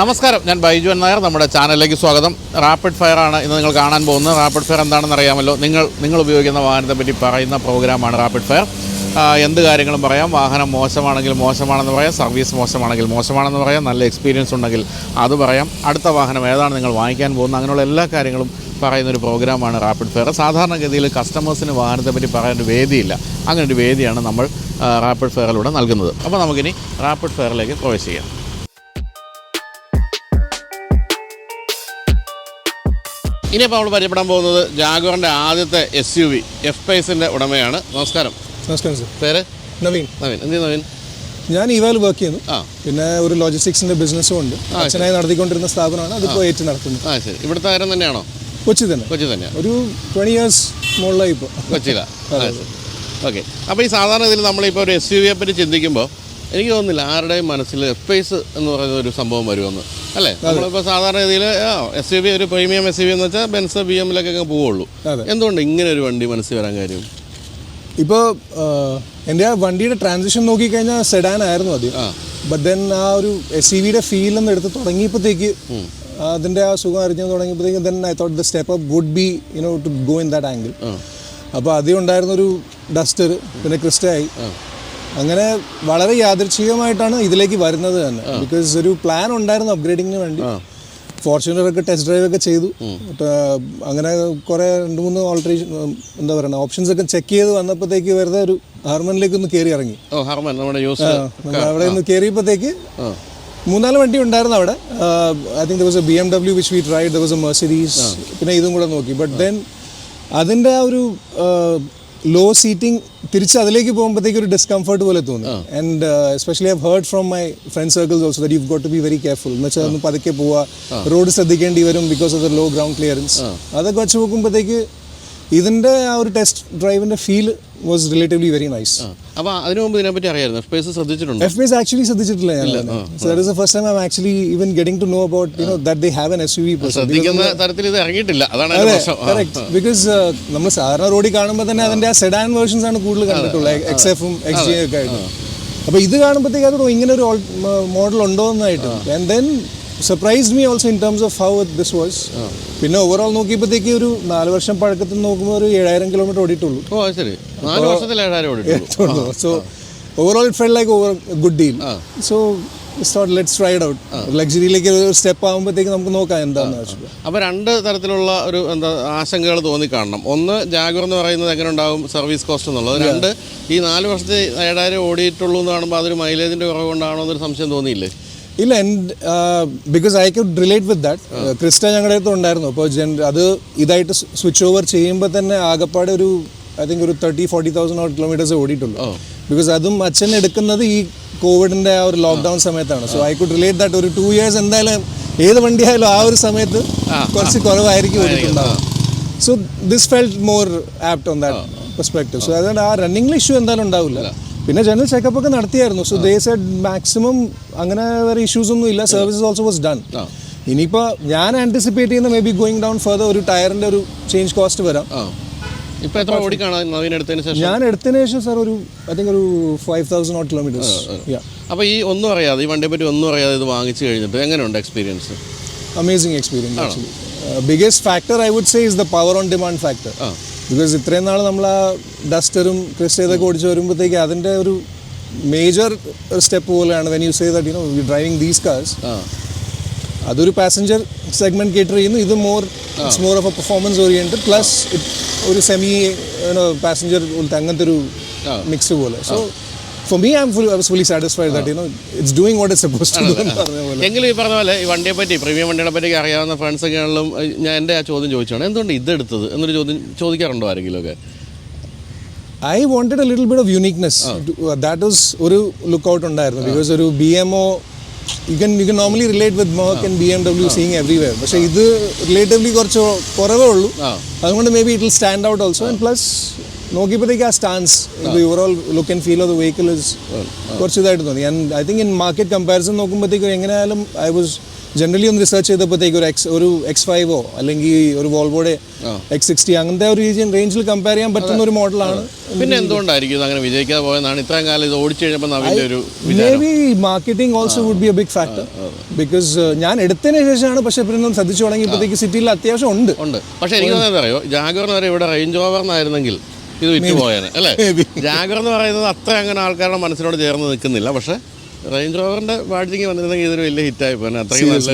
നമസ്കാരം ഞാൻ ബൈജു എൻ നായർ നമ്മുടെ ചാനലിലേക്ക് സ്വാഗതം. റാപ്പിഡ് ഫയർ ആണ് ഇന്ന് നിങ്ങൾ കാണാൻ പോകുന്നത്. റാപ്പിഡ് ഫയർ എന്താണെന്ന് അറിയാമല്ലോ. നിങ്ങൾ നിങ്ങൾ ഉപയോഗിക്കുന്ന വാഹനത്തെ പറ്റി പറയുന്ന പ്രോഗ്രാമാണ് റാപ്പിഡ് ഫയർ എന്ത് കാര്യങ്ങളും പറയാം. വാഹനം മോശമാണെങ്കിൽ മോശമാണെന്ന് പറയാം. സർവീസ് മോശമാണെങ്കിൽ മോശമാണെന്ന് പറയാം. നല്ല എക്സ്പീരിയൻസ് ഉണ്ടെങ്കിൽ അത് പറയാം. അടുത്ത വാഹനം ഏതാണ് നിങ്ങൾ വാങ്ങിക്കാൻ പോകുന്നത്? അങ്ങനെയുള്ള എല്ലാ കാര്യങ്ങളും പറയുന്ന ഒരു പ്രോഗ്രാമാണ് റാപ്പിഡ് ഫയർ സാധാരണഗതിയിൽ കസ്റ്റമേഴ്സിന് വാഹനത്തെ പറ്റി പറയാൻ ഒരു വേദിയില്ല. അങ്ങനെ ഒരു വേദിയാണ് നമ്മൾ റാപ്പിഡ് ഫെയറിലൂടെ നൽകുന്നത്. അപ്പോൾ നമുക്കിനി റാപ്പിഡ് ഫെയറിലേക്ക് പ്രവേശിക്കാം. ഇനിയിപ്പോൾ നമ്മൾ പരിചയപ്പെടാൻ പോകുന്നത് ജാഗോറിന്റെ ആദ്യത്തെ എസ് യു വി എഫ് പൈസിന്റെ ഉടമയാണ്. നമസ്കാരം. നമസ്കാരം സർ. പേര്? നവീൻ. നവീൻ. എന്ത് നവീൻ? ഞാൻ ഇവാൽ വർക്ക് ചെയ്യുന്നു. ആ. പിന്നെ ഒരു ലോജിസ്റ്റിക്സിന്റെ ബിസിനസ്സും ഉണ്ട്. അച്ഛനായി നടത്തിക്കൊണ്ടിരുന്ന സ്ഥാപനമാണ്. അതിപ്പോൾ ഏറ്റു നടത്തുന്നത് ആ ശരി. ഇവിടുത്തെ കാര്യം തന്നെയാണോ? കൊച്ചി തന്നെ. കൊച്ചി തന്നെ ഒരു ട്വന്റി ഇയേഴ്സ് മുകളിലായി ഇപ്പോൾ കൊച്ചിയിലാണ് ഓക്കെ. അപ്പോൾ ഈ സാധാരണ ഇതിൽ നമ്മളിപ്പോൾ ഒരു എസ് യു വിയെ പറ്റി ചിന്തിക്കുമ്പോൾ എനിക്ക് തോന്നുന്നില്ല ആരുടെയും മനസ്സിൽ എഫ് പൈസ് എന്ന് പറയുന്ന ഒരു സംഭവം വരുമെന്ന്. അല്ലേ? നമ്മളിപ്പോൾ സാധാരണ രീതിയിൽ എസ് യു വി ഒരു പ്രീമിയം എസ് യു വി എന്ന് വെച്ചാൽ ബെൻസ് ബി എമ്മിലൊക്കെ അങ്ങ് പോവുള്ളൂ. എന്തുകൊണ്ട് ഇങ്ങനെ ഒരു വണ്ടി മനസ്സിൽ വരാൻ കാര്യം? ഇപ്പോൾ എന്റെ ആ വണ്ടിയുടെ ട്രാൻസിഷൻ നോക്കിക്കഴിഞ്ഞാൽ സെഡാൻ ആയിരുന്നു ആദ്യം. ബട്ട് ദെൻ ആ ഒരു എസ് സി വിയുടെ ഫീൽ എന്ന് എടുത്ത് തുടങ്ങിയപ്പോഴത്തേക്ക് അതിന്റെ ആ സുഖം അറിഞ്ഞു തുടങ്ങിയപ്പോഴത്തേക്ക് then I thought the step up would be you know to go in that angle അപ്പോൾ ആദ്യം ഉണ്ടായിരുന്നൊരു ഡസ്റ്റർ പിന്നെ ക്രിസ്റ്റയായി. അങ്ങനെ വളരെ യാദൃച്ഛികമായിട്ടാണ് ഇതിലേക്ക് വരുന്നത് തന്നെ. ബിക്കോസ് ഒരു പ്ലാൻ ഉണ്ടായിരുന്നു അപ്ഗ്രേഡിങ്ങിന് വേണ്ടി. ഫോർച്യൂണർ ഒക്കെ ടെസ്റ്റ് ഡ്രൈവ് ഒക്കെ ചെയ്തു. അങ്ങനെ കുറെ രണ്ട് മൂന്ന് ഓൾട്രേഷൻ എന്താ പറയുക ഓപ്ഷൻസ് ഒക്കെ ചെക്ക് ചെയ്ത് വന്നപ്പോഴത്തേക്ക് വെറുതെ ഒരു ഹാർമനിലേക്ക് ഒന്ന് കയറി ഇറങ്ങി. അവിടെ ഒന്ന് കയറിയപ്പോഴത്തേക്ക് മൂന്നാൽ വണ്ടി ഉണ്ടായിരുന്നു അവിടെ. I think the was a B M W which we tried the was a Mercedes പിന്നെ ഇതും കൂടെ നോക്കി. ബട്ട് ദെൻ അതിന്റെ ആ ഒരു ലോ സീറ്റിംഗ് തിരിച്ച് അതിലേക്ക് പോകുമ്പോഴത്തേക്ക് ഒരു ഡിസ്കംഫർട്ട് പോലെ തോന്നി. And especially I heard from my friend circles also that you got to be very careful എന്ന് വെച്ചാൽ ഒന്ന് പതുക്കെ പോവുക റോഡ് ശ്രദ്ധിക്കേണ്ടി വരും because of the low ground clearance അതൊക്കെ വെച്ച് നോക്കുമ്പോഴത്തേക്ക് ഇതിന്റെ ആ ഒരു test ഡ്രൈവിന്റെ feel was relatively very nice അപ്പോൾ അതിനു മുമ്പ് ഇതിനെപ്പറ്റി അറിയായിരുന്നു? എഫ് പൈസ് ശ്രദ്ധിച്ചിട്ടുണ്ടോ? എഫ് ബി ആക്ച്വലി ശ്രദ്ധിച്ചിട്ടില്ല ഞാൻ so that is the first time I actually even getting to know about you know that they have N S U V ശ്രദ്ധിക്കുന്ന തരത്തിൽ ഇത് ഇറങ്ങിയിട്ടില്ല. അതാണ് കറക്റ്റ് ബിക്കോസ് നമ്മൾ സാധാരണ റോഡിൽ കാണുമ്പോൾ തന്നെ അതിന്റെ ആ സെഡാൻ വേർഷൻസ് ആണ് കൂടുതൽ കണ്ടിട്ടുള്ളത്. എക്സ് എഫും എക്സ് ജി ഒക്കെ ആയിട്ട്. അപ്പോൾ ഇത് കാണുമ്പോഴത്തേക്ക് അത് ഇങ്ങനെ ഒരു മോഡൽ ഉണ്ടോ എന്നായിട്ട് and then surprised me also in terms of how this was പിന്നെ ഓവറോൾ നോക്കിയപ്പോഴത്തേക്ക് ഒരു നാല് വർഷം പഴക്കത്തിൽ നോക്കുമ്പോൾ ഒരു ഏഴായിരം കിലോമീറ്റർ ഓടിയിട്ടുള്ളൂ. ഓ ശരി. നാല് വർഷത്തിൽ ഏഴായിരം ഓടിയിട്ടുള്ളൂ. So overall it felt like over good deal so let's ride out ലക്ഷറിയിലേക്ക് ഒരു സ്റ്റെപ്പ് ആകുമ്പോഴത്തേക്ക് നമുക്ക് നോക്കാം എന്താണെന്ന് അപ്പോൾ രണ്ട് തരത്തിലുള്ള ഒരു എന്താ ആശങ്കകൾ തോന്നി കാണണം ഒന്ന് ജാഗർ എന്ന് പറയുന്നത് എങ്ങനെ ഉണ്ടാവും? സർവീസ് കോസ്റ്റ് എന്നുള്ളത്. രണ്ട് ഈ നാല് വർഷത്തെ ഏഴായിരം ഓടിയിട്ടുള്ളൂ എന്ന് കാണുമ്പോൾ അതൊരു മൈലേജിന്റെ കുറവ് കൊണ്ടാണോ എന്നൊരു സംശയം തോന്നിയില്ലേ? ഇല്ല because I could relate with that Crysta ഞങ്ങളുടെ അടുത്ത് ഉണ്ടായിരുന്നു. അപ്പോൾ ജൻ അത് ഇതായിട്ട് സ്വിച്ച് ഓവർ ചെയ്യുമ്പോൾ തന്നെ ആകപ്പാടെ ഒരു ഐ തിങ്ക് ഒരു തേർട്ടി ഫോർട്ടി തൗസൻഡ് കിലോമീറ്റേഴ്സ് ഓടിയിട്ടുള്ളൂ. ബിക്കോസ് അതും അച്ഛൻ എടുക്കുന്നത് ഈ കോവിഡിന്റെ ആ ഒരു ലോക്ക്ഡൗൺ സമയത്താണ്. So I could relate that ഒരു ടു ഇയേഴ്സ് എന്തായാലും ഏത് വണ്ടിയായാലും ആ ഒരു സമയത്ത് കുറച്ച് കുറവായിരിക്കും ഓടിയിട്ടുണ്ടാവും. So this felt more apt on that perspective so അതുകൊണ്ട് ആ റണ്ണിംഗ് ഇഷ്യൂ എന്തായാലും ഉണ്ടാവില്ല. പിന്നെ ജനറൽ ചെക്കപ്പ് ഒക്കെ നടത്തിയായിരുന്നു. സോ ദേ സെഡ് മാക്സിമം അങ്ങനെ വേറെ ഇഷ്യൂസ് ഒന്നും ഇല്ല. സർവീസസ് ഓൾസോ വാസ് ഡൺ ഇനിയിപ്പോൾ ഞാൻ ആന്റിസിപ്പേറ്റ് ചെയ്യുന്ന maybe going down further ഒരു ടയറിന്റെ ഒരു ചേഞ്ച് കോസ്റ്റ് വരാം. എത്ര നവീൻ എടുത്തതിന് ശേഷം? ഞാൻ എടുത്തതിന് ശേഷം സാർ ഒരു ഐ തിങ്ക് ഒരു ഫൈവ് തൗസൻഡ് ഓട്ട് കിലോമീറ്റേഴ്സ് അപ്പോൾ ഈ ഒന്നും അറിയാതെ ഈ വണ്ടിയെ പറ്റി ഒന്നും അറിയാതെ ഇത് വാങ്ങിച്ചു കഴിഞ്ഞിട്ട് എങ്ങനെയുണ്ട് experience amazing experience biggest factor I would say is the power on demand factor because ഇത്രയും നാൾ നമ്മൾ ആ ഡസ്റ്ററും ക്രിസ്റ്റേതൊക്കെ ഓടിച്ച് വരുമ്പോഴത്തേക്ക് അതിന്റെ ഒരു മേജർ സ്റ്റെപ്പ് പോലെയാണ് when you say that you know you driving these cars അതൊരു പാസഞ്ചർ സെഗ്മെന്റ് കേറ്റർ ചെയ്യുന്നു. ഇത് more it's more of a performance oriented plus ഒരു സെമി പാസഞ്ചർ പോലത്തെ അങ്ങനത്തെ ഒരു മിക്സ് പോലെ. So for me I full fully satisfied that you know it's doing what it suppose to do എങ്കിലും ഈ പറഞ്ഞ പോലെ ഈ വണ്ടിയെ പറ്റി പ്രീമിയം വണ്ടികളെ പറ്റി അറിയാവുന്ന ഫ്രണ്ട്സ് ഒക്കെ ആണെങ്കിലും ഞാൻ എന്റെ ആ ചോദ്യം ചോദിച്ചാണ് എന്തുകൊണ്ട് ഇതെടുത്തത് എന്നൊരു ചോദ്യം ചോദിക്കാറുണ്ടോ ആരെങ്കിലും ഒക്കെ I wanted a little bit of uniqueness that was ഒരു ലുക്ക് ഔട്ട് ഉണ്ടായിരുന്നു ബിക്കോസ് ഒരു B M O you can you can normally relate with Merc and B M W seeing everywhere പക്ഷേ ഇത് റിലേറ്റീവ്ലി കുറച്ച് കുറവേ ഉള്ളൂ. അതുകൊണ്ട് maybe it will stand out also and plus നോക്കിയപ്പോഴത്തേക്ക് ആ stance overall look and feel of the vehicle is കുറച്ച് ഇതായിട്ട് തോന്നി. And I think in market comparison നോക്കുമ്പോഴത്തേക്കും എങ്ങനെയായാലും ഐ വാസ് ജനറലി ഒന്ന് റിസർച്ച് ചെയ്തപ്പോഴത്തേക്ക് ഒരു എക്സ് ഒരു എക്സ് ഫൈവോ അല്ലെങ്കിൽ ഒരു വോൾവോയുടെ എക്സ് സിക്സ്റ്റി അങ്ങനത്തെ ഒരു റീജിയൻ റേഞ്ചിൽ കമ്പയർ ചെയ്യാൻ പറ്റുന്ന ഒരു മോഡലാണ് പിന്നെ എന്തുകൊണ്ടായിരിക്കും അങ്ങനെ വിജയിക്കാതെ പോയെന്നാണ് ഇത്രയും കാലം ഇത് ഓടിച്ചു കഴിഞ്ഞപ്പോൾ maybe marketing also would be a big factor because ഞാൻ എടുത്തതിന് ശേഷമാണ് പക്ഷേ പിന്നെ ശ്രദ്ധിച്ചു തുടങ്ങിയപ്പോഴത്തേക്ക് സിറ്റിയിൽ അത്യാവശ്യം ഉണ്ട്. ഉണ്ട്. പക്ഷേ എനിക്ക് അറിയോ ജാഗറിന് വരെ ഇവിടെ റേഞ്ച് ഓവറിനായിരുന്നെങ്കിൽ ഇത് വിറ്റ് പോയേനെ അല്ലേ? ജാഗർ എന്ന് പറയുന്നത് അത്ര അങ്ങനെ ആൾക്കാരുടെ മനസ്സിനോട് ചേർന്ന് നിൽക്കുന്നില്ല. പക്ഷേ റേഞ്ച് റോവറിന്റെ ബാഡ്ജിങ് വന്നിരുന്നെങ്കിൽ ഇതൊരു വലിയ ഹിറ്റായി പോയി അത്രയും നല്ല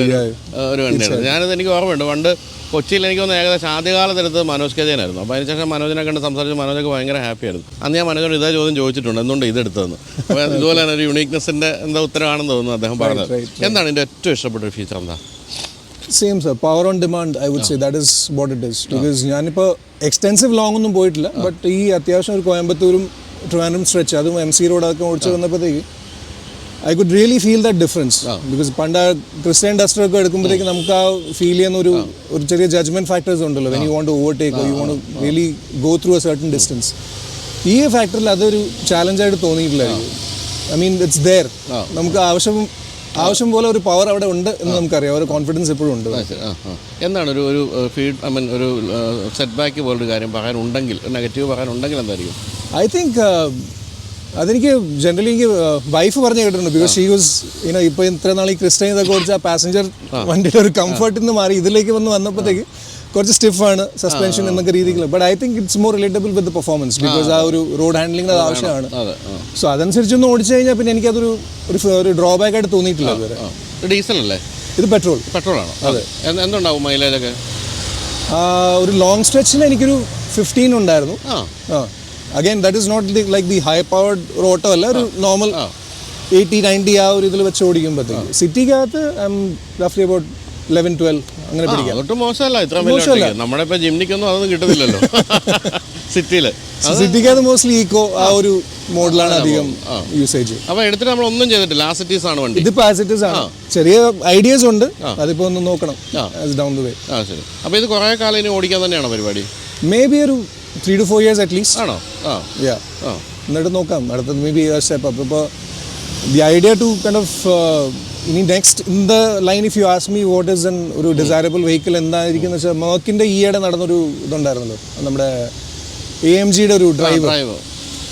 ഒരു- വണ്ടിയാണ്. ഞാനത് എനിക്ക് ഓർമ്മയുണ്ട്. പണ്ട് കൊച്ചിയിൽ എനിക്ക് തോന്നുന്നു ഏകദേശം ആദ്യകാലത്തെടുത്ത് മനോജ് കജയനായിരുന്നു അപ്പോൾ അതിനുശേഷം മനോജിനെ കണ്ട് സംസാരിച്ച് മനോജൊക്കെ ഭയങ്കര ഹാപ്പി ആയിരുന്നു. അന്ന് ഞാൻ മനോജോട് ഇതേ ചോദ്യം ചോദിച്ചിട്ടുണ്ട്. എന്തുകൊണ്ട് ഇത് എടുത്തതെന്ന്? അപ്പോൾ ഇതുപോലെ തന്നെ ഒരു യുണീക്നെസ്സിന്റെ എന്താ ഉത്തരവാണെന്ന് തോന്നുന്നു അദ്ദേഹം പറഞ്ഞത്. എന്താണ് ഇതിന്റെ ഏറ്റവും ഇഷ്ടപ്പെട്ട ഒരു ഫീച്ചർ എന്താ? Same sir power on demand I would say that is what it is because ഞാനിപ്പോൾ എക്സ്റ്റെൻസീവ് ലോങ് ഒന്നും പോയിട്ടില്ല ബട്ട് ഈ അത്യാവശ്യം ഒരു കോയമ്പത്തൂരും ട്രിവാൻഡ്രം സ്ട്രെച്ച് അതും എം സി റോഡൊക്കെ ഓടിച്ച് വന്നപ്പോഴത്തേക്ക് I could really feel that difference because പണ്ട് ആ ക്രിസ്ത്യൻ ഡസ്റ്റർ ഒക്കെ എടുക്കുമ്പോഴത്തേക്ക് നമുക്ക് ആ ഫീൽ ചെയ്യുന്ന ഒരു ഒരു ചെറിയ ജഡ്ജ്മെന്റ് ഫാക്ടേഴ്സ് ഉണ്ടല്ലോ. When you want overtake you want really go through a certain distance ഈ ഫാക്ടറിൽ അതൊരു ചാലഞ്ചായിട്ട് തോന്നിയിട്ടില്ലായിരിക്കും ഐ മീൻ ഇറ്റ്സ് ദെയർ നമുക്ക് ആവശ്യം ആവശ്യം പോലെ ഒരു പവർ അവിടെ ഉണ്ട് എന്ന് നമുക്കറിയാം. ഒരു കോൺഫിഡൻസ് എപ്പോഴും ഉണ്ട്. ആ. ആ, ആ. എന്താണ് ഒരു ഒരു ഫീഡ് ഐ മീൻ ഒരു സെറ്റ് ബാക്ക് പോലൊരു കാര്യം പറയാൻ ഉണ്ടെങ്കിൽ നെഗറ്റീവ് പറയാൻ ഉണ്ടെങ്കിൽ എന്തായിരിക്കും ഐ തിങ്ക് അതെനിക്ക് ജനറലി എനിക്ക് വൈഫ് പറഞ്ഞു കേട്ടിട്ടുണ്ട്. ബിക്കോസ് ഷീ വാസ് ഇനോ ഇപ്പോൾ ഇത്ര നാൾ ഈ ക്രിസ്റ്റൈൻ ഇതൊക്കെ ഓടിച്ച പാസഞ്ചർ വണ്ടിയുടെ ഒരു കംഫർട്ടിൽ നിന്ന് മാറി ഇതിലേക്ക് വന്ന് വന്നപ്പോഴത്തേക്ക് കുറച്ച് സ്റ്റിഫാണ് സസ്പെൻഷൻ എന്നൊക്കെ രീതിയിൽ but I think it's more relatable with performance because ആ. ഒരു റോഡ് ഹാൻഡ്ലിംഗ് അത് ആവശ്യമാണ്. സോ അതനുസരിച്ചൊന്ന് ഓടിച്ചു കഴിഞ്ഞാൽ പിന്നെ എനിക്കതൊരു ഒരു ഡ്രോബാക്ക് ആയിട്ട് തോന്നിയിട്ടില്ല ഇതുവരെ. ഡീസൽ അല്ലേ ഇത് പെട്രോൾ പെട്രോളാണോ അതെ. എന്തുണ്ടാവും മൈലേജൊക്കെ ഒരു ലോങ് സ്ട്രെച്ചിൽ എനിക്കൊരു ഫിഫ്റ്റീൻ ഉണ്ടായിരുന്നു. Again that is not the like the high powered റോട്ടോ auto അല്ല ഒരു നോർമൽ എയ്റ്റി നയന്റി ആ ഒരു ഇതിൽ വെച്ച് ഓടിക്കുമ്പോഴത്തേക്ക് സിറ്റിക്കകത്ത് ഐ എം റഫ്ലി അബൌട്ട് ലെവൻ ട്വൽവ് അങ്ങനെ പിടിക്കാം. ഒട്ടും മോശമല്ല. ഇത്ര മോശമല്ല. നമ്മുടെ ഇപ്പൊ ജിംനിക്കൊന്നും അതൊന്നും കിട്ടുന്നില്ലല്ലോ. സിറ്റിയിൽ. സിറ്റിക്കകത്ത് മോസ്റ്റ്ലി ഈക്കോ ആ ഒരു മോഡലാണ് അധികം യൂസേജ് അപ്പൊ എടുത്തിട്ട് നമ്മൾ ഒന്നും ചെയ്തിട്ടില്ല. ആസിറ്റീസ് ആണ് വണ്ടി. ഇതിപ്പോ ആസിറ്റീസ് ആണ്. ചെറിയ ഐഡിയാസ് ഉണ്ട്. അതിപ്പോ ഒന്ന് നോക്കണം. ഡൗൺ ദ വേ ആ ശരി. അപ്പൊ ഇത് കുറെ കാലം ഇനി ഓടിക്കാൻ തന്നെയാണോ പരിപാടി? മേ ബി ഒരു three two four years at least ആണോ? ആ. യാ എന്നിട്ട് നോക്കാം. അടുത്തത് മേ ബി സ്റ്റെപ്പ് അപ്പ് ഇപ്പോൾ the idea to kind of ഇനി next in the line if you ask me what is an ഒരു ഡിസൈറബിൾ വെഹിക്കിൾ എന്തായിരിക്കും വെച്ചാൽ മേക്കിന്റെ ഈയിടെ നടന്നൊരു ഇതുണ്ടായിരുന്നല്ലോ. നമ്മുടെ എ എം ജിയുടെ ഒരു ഡ്രൈവർ ഡ്രൈവ്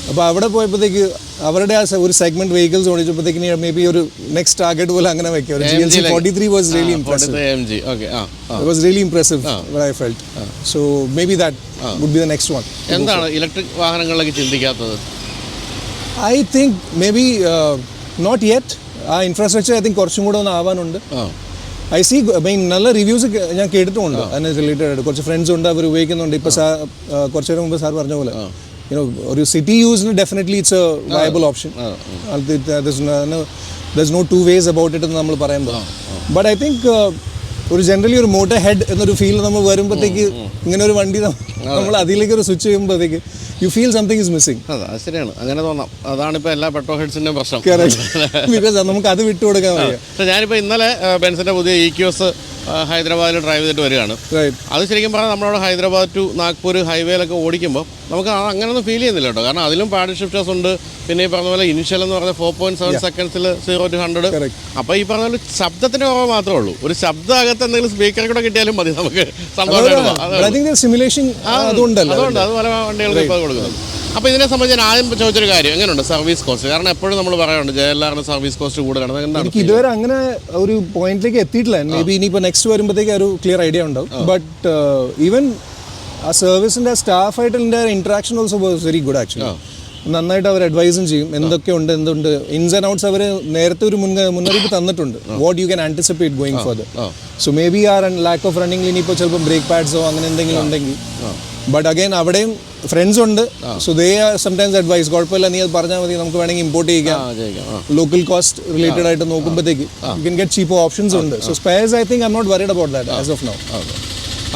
അപ്പോൾ അവിടെ പോയപ്പോഴത്തേക്ക് അവരുടെ ആ ഒരു സെഗ്മെന്റ് വെഹിക്കിൾസ് ഓടിച്ചപ്പോഴത്തേക്ക് മേ ബി ഒരു നെക്സ്റ്റ് ടാർഗറ്റ് പോലെ അങ്ങനെ വെക്കുക ഒരു G L C forty three was really impressive M G okay uh uh. Was really impressive I felt so maybe that would be the next one എന്താണ് electric വാഹനങ്ങളിലേക്ക് ചിന്തിക്കാത്തത്? I think maybe not yet uh infrastructure I think കുറച്ചും കൂടെ ഒന്ന് ആവാനുണ്ട്. I C മീൻ നല്ല reviews ഞാൻ കേട്ടിട്ടുമുണ്ട് അതിന് related ആയിട്ട് കുറച്ച് ഫ്രണ്ട്സ് ഉണ്ട് അവർ ഉപയോഗിക്കുന്നുണ്ട്. ഇപ്പോൾ സാർ കുറച്ച് നേരം മുമ്പ് സാർ പറഞ്ഞ പോലെ യുനോ ഒരു സിറ്റി യൂസിന് definitely it's a viable option there's no two ways about it എന്ന് നമ്മൾ പറയുമ്പോൾ. ബട്ട് ഐ തിങ്ക് ഒരു ജനറലി ഒരു മോട്ടർ ഹെഡ് എന്നൊരു ഫീൽ നമ്മൾ വരുമ്പോഴത്തേക്ക് ഇങ്ങനെ ഒരു വണ്ടി നമ്മൾ അതിലേക്ക് ഒരു സ്വിച്ച് ചെയ്യുമ്പോഴത്തേക്ക് you feel something is missing അതെ ശരിയാണ്. അങ്ങനെ തോന്നാം. അതാണ് ഇപ്പോൾ എല്ലാ പെട്രോൾ ഹെഡ്സിന്റെ പ്രശ്നം. ബിക്കോസ് നമുക്ക് അത് വിട്ടുകൊടുക്കാൻ പക്ഷേ ഞാനിപ്പോൾ ഇന്നലെ ബെൻസിന്റെ പുതിയ ഇ ക്യൂസ് ഹൈദരാബാദിൽ ഡ്രൈവ് ചെയ്തിട്ട് വരികയാണ്. അത് ശരിക്കും പറഞ്ഞാൽ നമ്മളവിടെ ഹൈദരാബാദ് ടു നാഗ്പൂർ ഹൈവേയിലൊക്കെ ഓടിക്കുമ്പോൾ നമുക്ക് അങ്ങനൊന്നും ഫീൽ ചെയ്യുന്നില്ല കേട്ടോ. കാരണം അതിലും പാഡ് ഷിഫ്റ്റേഴ്സ് ഉണ്ട്. പിന്നെ ഈ പറഞ്ഞ പോലെ ഇനിഷ്യൽ എന്ന് പറഞ്ഞ ഫോർ പോയിന്റ് സെവൻ സെക്കൻഡ്സിൽ സീറോ ടു ഹൺഡ്രഡ് അപ്പൊ അപ്പോൾ ഈ പറഞ്ഞ പോലെ ശബ്ദത്തിന്റെ കുറവ് മാത്രമേ ഉള്ളൂ. ഒരു ശബ്ദ അകത്ത് എന്തെങ്കിലും സ്പീക്കർ കൂടെ കിട്ടിയാലും മതി നമുക്ക്. സിമുലേഷൻ അതുകൊണ്ട് അത് പല വണ്ടികൾക്ക് ഇപ്പോൾ കൊടുക്കുന്നത്. അപ്പോൾ ഇതിനെ സംബന്ധിച്ച് ഞാൻ ആദ്യം ചോദിച്ചൊരു കാര്യം. എങ്ങനെയുണ്ട് സർവീസ് കോസ്റ്റ് കാരണം എപ്പോഴും നമ്മൾ പറയാറുണ്ട് ജെ എൽ ആറിന് സർവീസ് കോസ്റ്റ് കൂടുതലാണ്. എന്താണ് ഇതുവരെ അങ്ങനെ ഒരു പോയിന്റിലേക്ക് എത്തിയിട്ടില്ല. മേ ബി ഇനിയിപ്പോൾ നെക്സ്റ്റ് വരുമ്പോഴത്തേക്ക് ഒരു ക്ലിയർ ഐഡിയ ഉണ്ടാവും. ബട്ട് ഈവൻ ആ സർവീസിന്റെ സ്റ്റാഫായിട്ട് എന്റെ interaction also was very good actually നന്നായിട്ട് അവർ അഡ്വൈസും ചെയ്യും. എന്തൊക്കെ ഉണ്ട് എന്തുണ്ട്. ഇൻസ് ആൻഡ് ഔട്ട്സ് അവർ നേരത്തെ ഒരു മുന്നറിയിപ്പ് തന്നിട്ടുണ്ട്. What you can anticipate going for so maybe are lack of running ഇനിയിപ്പോൾ ചിലപ്പോൾ ബ്രേക്ക് പാഡ്സോ അങ്ങനെ എന്തെങ്കിലും ഉണ്ടെങ്കിൽ. ബട്ട് അഗൈൻ അവിടെയും ഫ്രണ്ട്സ് ഉണ്ട്. സോ ദേ സംടൈംസ് അഡ്വൈസ് കുഴപ്പമില്ല നീ അത് പറഞ്ഞാൽ മതി നമുക്ക് വേണമെങ്കിൽ ഇമ്പോർട്ട് ചെയ്യാം. ആ ആ. ലോക്കൽ കോസ്റ്റ് റിലേറ്റഡ് ആയിട്ട് നോക്കുമ്പോഴത്തേക്ക് you can get cheap options ഉണ്ട്. So spares I think I not worried about that as of now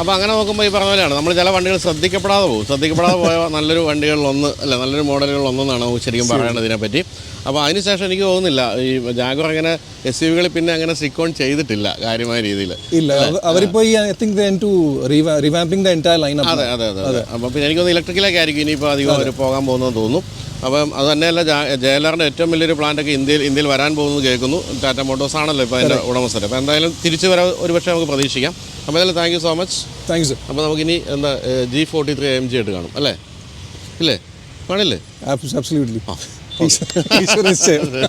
അപ്പോൾ അങ്ങനെ നോക്കുമ്പോൾ ഈ പറഞ്ഞ പോലെയാണ്. നമ്മൾ ചില വണ്ടികൾ ശ്രദ്ധിക്കപ്പെടാതെ പോകും. ശ്രദ്ധിക്കപ്പെടാതെ പോയ നല്ലൊരു വണ്ടികളിലൊന്ന് അല്ല നല്ലൊരു മോഡലുകളിലൊന്നാണ് നമുക്ക് ശരിക്കും പറയേണ്ടത് ഇതിനെപ്പറ്റി. അപ്പോൾ അതിനുശേഷം എനിക്ക് തോന്നുന്നില്ല ഈ ജാഗർ അങ്ങനെ എസ് യു വികളിൽ പിന്നെ അങ്ങനെ സ്റ്റിക്ക് ഓൺ ചെയ്തിട്ടില്ല കാര്യമായ രീതിയിൽ ഇല്ല അവരിപ്പോൾ അവരിപ്പോ ഈ I think to revamping the entire line അതെ അതെ അതെ അതെ. അപ്പോൾ പിന്നെ എനിക്കൊന്ന് ഇലക്ട്രിക്കലേക്ക് ആയിരിക്കും ഇനിയിപ്പോൾ അധികം അവർ പോകാൻ പോകുന്നതെന്ന് തോന്നുന്നു. അപ്പം അത് തന്നെയല്ല ജയലറിന്റെ ഏറ്റവും വലിയൊരു പ്ലാന്റൊക്കെ ഇന്ത്യയിൽ ഇന്ത്യയിൽ വരാൻ പോകുന്നത് കേൾക്കുന്നു. ടാറ്റ മോട്ടോഴ്സ് ആണല്ലോ ഇപ്പോൾ അതിന്റെ ഉടമസ്ഥർ അപ്പോൾ എന്തായാലും തിരിച്ചു വരാൻ ഒരു പക്ഷേ നമുക്ക് പ്രതീക്ഷിക്കാം. അപ്പോൾ എന്തായാലും thank you so much thank you അപ്പോൾ നമുക്കിനി എന്താ G forty three M G ആയിട്ട് കാണും അല്ലേ? ഇല്ലേ? കാണില്ലേ? അബ്സല്യൂട്ട്ലി ഈശ്വര.